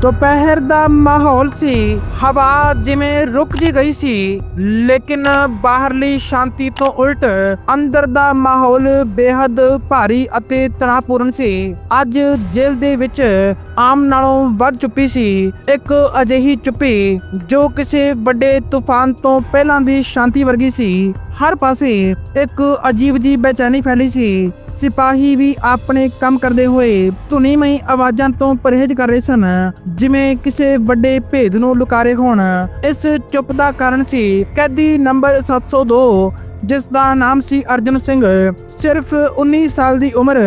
ਦੁਪਹਿਰ ਦਾ ਮਾਹੌਲ ਸੀ। ਹਵਾ ਜਿਵੇਂ ਰੁਕ ਜੀ ਗਈ ਸੀ, ਲੇਕਿਨ ਬਾਹਰਲੀ ਸ਼ਾਂਤੀ ਤੋਂ ਉਲਟ ਅੰਦਰ ਦਾ ਮਾਹੌਲ ਬੇहद ਭਾਰੀ ਅਤੇ ਤਣਾਅਪੂਰਨ ਸੀ। ਅੱਜ ਜੇਲ੍ਹ ਦੇ ਵਿੱਚ ਆਮ ਨਾਲੋਂ ਵੱਧ ਚੁੱਪੀ ਸੀ। ਇੱਕ ਅਜਿਹੀ ਚੁੱਪੀ ਜੋ ਕਿਸੇ ਵੱਡੇ ਤੂਫਾਨ ਤੋਂ ਪਹਿਲਾਂ ਦੀ ਸ਼ਾਂਤੀ ਵਰਗੀ ਸੀ। ਹਰ ਪਾਸੇ ਇੱਕ ਅਜੀਬ ਜੀ ਬੇਚੈਨੀ ਫੈਲੀ ਸੀ। ਸਿਪਾਹੀ ਵੀ ਆਪਣੇ ਕੰਮ ਕਰਦੇ ਹੋਏ ਧੁਨੀਮਈ ਆਵਾਜ਼ਾਂ ਤੋਂ ਪਰਹੇਜ਼ ਕਰ ਰਹੇ ਸਨ, ਜਿਵੇਂ ਕਿਸੇ ਵੱਡੇ ਭੇਦ ਨੂੰ ਲੁਕਾਰੇ ਹੋਣ। ਇਸ ਚੁੱਪ ਦਾ ਕਾਰਨ ਸੀ, ਕੈਦੀ ਨੰਬਰ 702 ਜਿਸ ਦਾ ਨਾਮ ਸੀ ਅਰਜਨ ਸਿੰਘ। ਸਿਰਫ 19 ਸਾਲ ਦੀ ਉਮਰ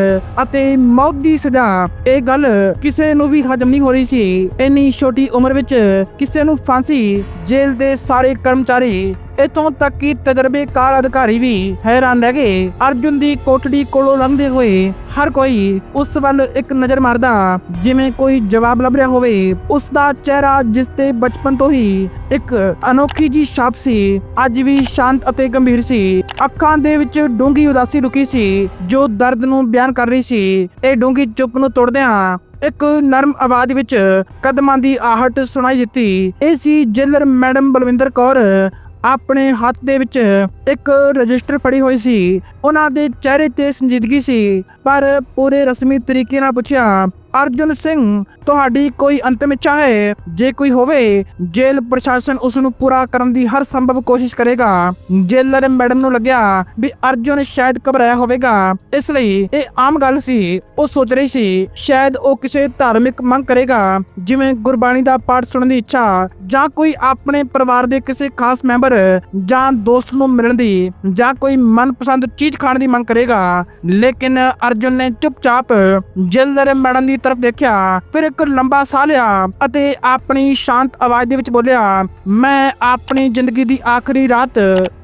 ਅਤੇ ਮੌਤ ਦੀ ਸਜ਼ਾ। ਇਹ ਗੱਲ ਕਿਸੇ ਨੂੰ ਵੀ ਹਜਮ ਨਹੀਂ ਹੋ ਰਹੀ ਸੀ। ਇੰਨੀ ਛੋਟੀ ਉਮਰ ਵਿੱਚ ਕਿਸੇ ਨੂੰ ਫਾਂਸੀ, ਜੇਲ੍ਹ ਦੇ ਸਾਰੇ ਕਰਮਚਾਰੀ ਇਥੋਂ ਤੱਕ ਕਿ ਤਜਰਬੇਕਾਰ ਅਧਿਕਾਰੀ ਵੀ ਹੈਰਾਨ ਰਹਿ ਗਏ। ਅਰਜੁਨ ਦੀ ਕੋਠੜੀ ਕੋਲੋਂ ਲੰਘਦੇ ਹੋਏ ਹਰ ਕੋਈ ਉਸ ਵੱਲ ਇੱਕ ਨਜ਼ਰ ਮਾਰਦਾ, ਜਿਵੇਂ ਕੋਈ ਜਵਾਬ ਲੱਭ ਰਿਹਾ ਹੋਵੇ। ਉਸ ਦਾ ਚਿਹਰਾ ਜਿਸ ਤੇ ਬਚਪਨ ਤੋਂ ਹੀ ਇੱਕ ਅਨੋਖੀ ਜੀ ਛਾਪ ਸੀ, ਅੱਜ ਵੀ ਸ਼ਾਂਤ ਅਤੇ ਗੰਭੀਰ ਸੀ। ਅੱਖਾਂ ਦੇ ਵਿੱਚ ਡੂੰਗੀ ਉਦਾਸੀ ਰੁਕੀ ਸੀ, ਜੋ ਦਰਦ ਨੂੰ ਬਿਆਨ ਕਰ ਰਹੀ ਸੀ। ਇਹ ਡੂੰਗੀ ਚੁੱਪ ਨੂੰ ਤੋੜਦਿਆਂ ਇੱਕ ਨਰਮ ਆਵਾਜ਼ ਵਿੱਚ ਕਦਮਾਂ ਦੀ ਆਹਟ ਸੁਣਾਈ ਦਿੱਤੀ। ਇਹ ਸੀ ਜੇਲਰ ਮੈਡਮ ਬਲਵਿੰਦਰ ਕੌਰ ਆਪਣੇ ਹੱਥ ਦੇ ਵਿੱਚ ਇੱਕ ਰਜਿਸਟਰ ਫੜੀ ਹੋਈ ਸੀ। ਉਹਨਾਂ ਦੇ ਚਿਹਰੇ ਤੇ ਸੰਜੀਦਗੀ ਸੀ। ਪਰ ਪੂਰੇ ਰਸਮੀ ਤਰੀਕੇ ਨਾਲ ਪੁੱਛਿਆ ਅਰਜੁਨ ਸਿੰਘ, ਤੁਹਾਡੀ ਕੋਈ ਅੰਤਮ ਇੱਛਾ ਹੈ? ਜੇ ਕੋਈ ਹੋਵੇ, ਜੇਲ੍ਹ ਪ੍ਰਸ਼ਾਸਨ ਉਸ ਨੂੰ ਪੂਰਾ ਕਰਨ ਦੀ ਹਰ ਸੰਭਵ ਕੋਸ਼ਿਸ਼ ਕਰੇਗਾ। ਜੇਲਰ ਮੈਡਮ ਨੂੰ ਲੱਗਿਆ ਵੀ ਅਰਜੁਨ ਸ਼ਾਇਦ ਘਬਰਾਇਆ ਹੋਵੇਗਾ। ਇਸ ਲਈ ਇਹ ਆਮ ਗੱਲ ਸੀ। ਉਹ ਸੋਚ ਰਹੀ ਸੀ, ਸ਼ਾਇਦ ਉਹ ਕਿਸੇ ਧਾਰਮਿਕ ਮੰਗ ਕਰੇਗਾ, ਜਿਵੇਂ ਗੁਰਬਾਣੀ ਦਾ ਪਾਠ ਸੁਣਨ ਦੀ ਇੱਛਾ, ਜਾਂ ਕੋਈ ਆਪਣੇ ਪਰਿਵਾਰ ਦੇ ਕਿਸੇ ਖਾਸ ਮੈਂਬਰ, ਜਾਂ ਦੋਸਤ ਨੂੰ ਮਿਲਣ ਦੀ, ਜਾਂ ਕੋਈ ਮਨਪਸੰਦ ਚੀਜ਼ ਖਾਣ ਦੀ ਮੰਗ ਕਰੇਗਾ। ਲੇਕਿਨ ਅਰਜੁਨ ਨੇ ਚੁੱਪਚਾਪ ਜੇਲਰ ਮੈਡਮ ਦੀ ਤਰਫ ਦੇਖਿਆ, ਫਿਰ ਇੱਕ ਲੰਬਾ ਸਾਹ ਲਿਆ ਅਤੇ ਆਪਣੀ ਸ਼ਾਂਤ ਆਵਾਜ਼ ਦੇ ਵਿੱਚ ਬੋਲਿਆ, ਮੈਂ ਆਪਣੀ ਜ਼ਿੰਦਗੀ ਦੀ ਆਖਰੀ ਰਾਤ,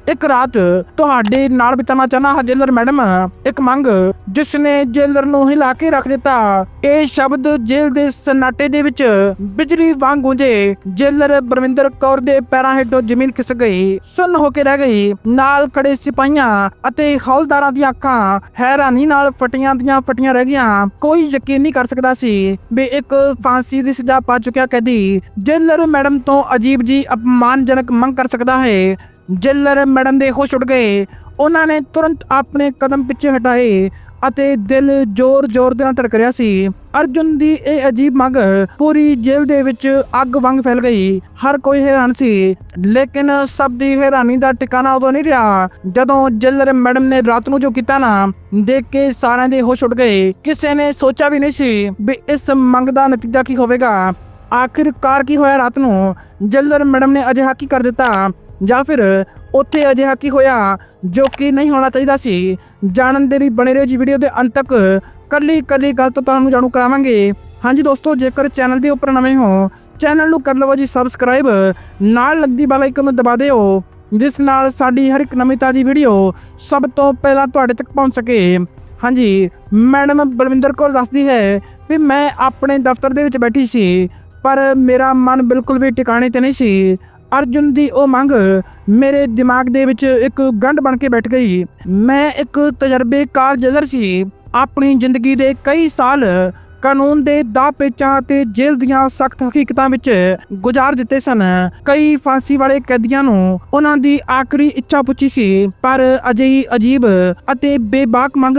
ਇੱਕ ਰਾਤ ਤੁਹਾਡੇ ਨਾਲ ਬਿਤਾਉਣਾ ਚਾਹਨਾ ਹਾਂ, ਜੇਲਰ ਮੈਡਮ। ਇੱਕ ਮੰਗ ਜਿਸ ਨੇ ਜੇਲਰ ਨੂੰ ਹਿਲਾ ਕੇ ਰੱਖ ਦਿੱਤਾ, ਇਹ ਸ਼ਬਦ ਜੇਲ੍ਹ ਦੇ ਸਨਾਟੇ ਦੇ ਵਿੱਚ ਬਿਜਲੀ ਵਾਂਗ ਗੂੰਜੇ। ਜੇਲਰ ਬਰਵਿੰਦਰ ਕੌਰ ਦੇ ਪੈਰਾਂ ਹੇਠੋਂ ਜ਼ਮੀਨ ਖਿਸਕ ਗਈ, ਸੁੰਨ ਹੋ ਕੇ ਰਹਿ ਗਈ। ਨਾਲ ਖੜੇ ਸਿਪਾਹੀਆਂ ਅਤੇ ਹੌਲਦਾਰਾਂ ਦੀਆਂ ਅੱਖਾਂ ਹੈਰਾਨੀ ਨਾਲ ਫਟੀਆਂ ਦੀਆਂ ਫਟੀਆਂ ਰਹਿ ਗਈਆਂ। ਕੋਈ ਯਕੀਨ ਨਹੀਂ ਕਰ ਸਕਦਾ ਸੀ ਵੀ ਇੱਕ ਫਾਂਸੀ ਦੀ ਸਜ਼ਾ ਪਾ ਚੁੱਕਿਆ ਕੈਦੀ। ਜੇਲਰ ਮੈਡਮ ਤੋਂ ਅਜੀਬ ਜੀ ਅਪਮਾਨਜਨਕ ਮੰਗ ਕਰ ਸਕਦਾ ਹੈ। ਜੇਲਰ ਮੈਡਮ ਦੇ ਹੋਸ਼ ਉੱਡ ਗਏ। ਉਹਨਾਂ ਨੇ ਤੁਰੰਤ ਆਪਣੇ ਕਦਮ ਪਿੱਛੇ ਹਟਾਏ। ਅਤੇ ਦਿਲ ਜ਼ੋਰ-ਜ਼ੋਰ ਦੇ ਨਾਲ ਧੜਕ ਰਿਹਾ ਸੀ। ਅਰਜੁਨ ਦੀ ਇਹ ਅਜੀਬ ਮੰਗ ਪੂਰੀ ਜੇਲ੍ਹ ਦੇ ਵਿੱਚ ਅੱਗ ਵਾਂਗ ਫੈਲ ਗਈ। ਹਰ ਕੋਈ ਹੈਰਾਨ ਸੀ, ਲੇਕਿਨ ਸਭ ਦੀ ਹੈਰਾਨੀ ਦਾ ਟਿਕਾਣਾ ਉਦੋਂ ਨਹੀਂ ਰਿਹਾ। ਜਦੋਂ ਜੇਲਰ ਮੈਡਮ ਨੇ ਰਾਤ ਨੂੰ ਜੋ ਕੀਤਾ ਨਾ, ਦੇਖ ਕੇ ਸਾਰਿਆਂ ਦੇ ਹੋਸ਼ ਉੱਡ ਗਏ। ਕਿਸੇ ਨੇ ਸੋਚਿਆ ਵੀ ਨਹੀਂ ਸੀ ਵੀ ਇਸ ਮੰਗ ਦਾ ਨਤੀਜਾ ਕੀ ਹੋਵੇਗਾ। ਆਖਿਰਕਾਰ ਕੀ ਹੋਇਆ ਰਾਤ ਨੂੰ? ਜੇਲਰ ਮੈਡਮ ਨੇ ਅਜਿਹਾ ਕੀ ਕਰ ਦਿੱਤਾ? ਜਾਂ ਫਿਰ ਉੱਥੇ ਅਜਿਹਾ ਕੀ ਹੋਇਆ ਜੋ ਕਿ ਨਹੀਂ ਹੋਣਾ ਚਾਹੀਦਾ ਸੀ? ਜਾਣਨ ਦੇ ਲਈ ਬਣੇ ਰਹੋ ਜੀ ਵੀਡੀਓ ਦੇ ਅੰਤ ਤੱਕ। ਕੱਲੀ ਕੱਲੀ ਗੱਲ ਤੋਂ ਤੁਹਾਨੂੰ ਜਾਣੂ ਕਰਾਵਾਂਗੇ। ਹਾਂਜੀ ਦੋਸਤੋ, ਜੇਕਰ ਚੈਨਲ ਦੇ ਉੱਪਰ ਨਵੇਂ ਹੋ ਚੈਨਲ ਨੂੰ ਕਰ ਲਵੋ ਜੀ ਸਬਸਕ੍ਰਾਈਬ ਨਾਲ ਲੱਗਦੀ ਬੈਲ ਆਈਕਨ ਨੂੰ ਦਬਾ ਦਿਓ, ਜਿਸ ਨਾਲ ਸਾਡੀ ਹਰ ਇੱਕ ਨਵੀਂ ਤਾਜ਼ੀ ਵੀਡੀਓ ਸਭ ਤੋਂ ਪਹਿਲਾਂ ਤੁਹਾਡੇ ਤੱਕ ਪਹੁੰਚ ਸਕੇ। ਹਾਂਜੀ ਮੈਡਮ ਬਲਵਿੰਦਰ ਕੌਰ ਦੱਸਦੀ ਹੈ ਵੀ ਮੈਂ ਆਪਣੇ ਦਫ਼ਤਰ ਦੇ ਵਿੱਚ ਬੈਠੀ ਸੀ, ਪਰ ਮੇਰਾ ਮਨ ਬਿਲਕੁਲ ਵੀ ਟਿਕਾਣੇ ਤੇ ਨਹੀਂ ਸੀ। ਅਰਜੁਨ ਦੀ ਉਹ ਮੰਗ ਮੇਰੇ ਦਿਮਾਗ ਦੇ ਵਿੱਚ ਇੱਕ ਗੰਢ ਬਣ ਕੇ ਬੈਠ ਗਈ ਮੈਂ ਇੱਕ ਤਜਰਬੇਕਾਰ ਜਜ਼ਰ ਸੀ। ਆਪਣੀ ਜ਼ਿੰਦਗੀ ਦੇ ਕਈ ਸਾਲ ਕਾਨੂੰਨ ਦੇ ਦਾਅ ਪੇਚਾਂ ਤੇ ਜੇਲ੍ਹ ਦੀਆਂ ਸਖਤ ਹਕੀਕਤਾਂ ਵਿੱਚ ਗੁਜ਼ਾਰ ਦਿੱਤੇ ਸਨ। ਕਈ ਫਾਂਸੀ ਵਾਲੇ ਕੈਦੀਆਂ ਨੂੰ ਉਹਨਾਂ ਦੀ ਆਖਰੀ ਇੱਛਾ ਪੁੱਛੀ ਸੀ, ਪਰ ਅਜਿਹੀ ਅਜੀਬ ਅਤੇ ਬੇਬਾਕ ਮੰਗ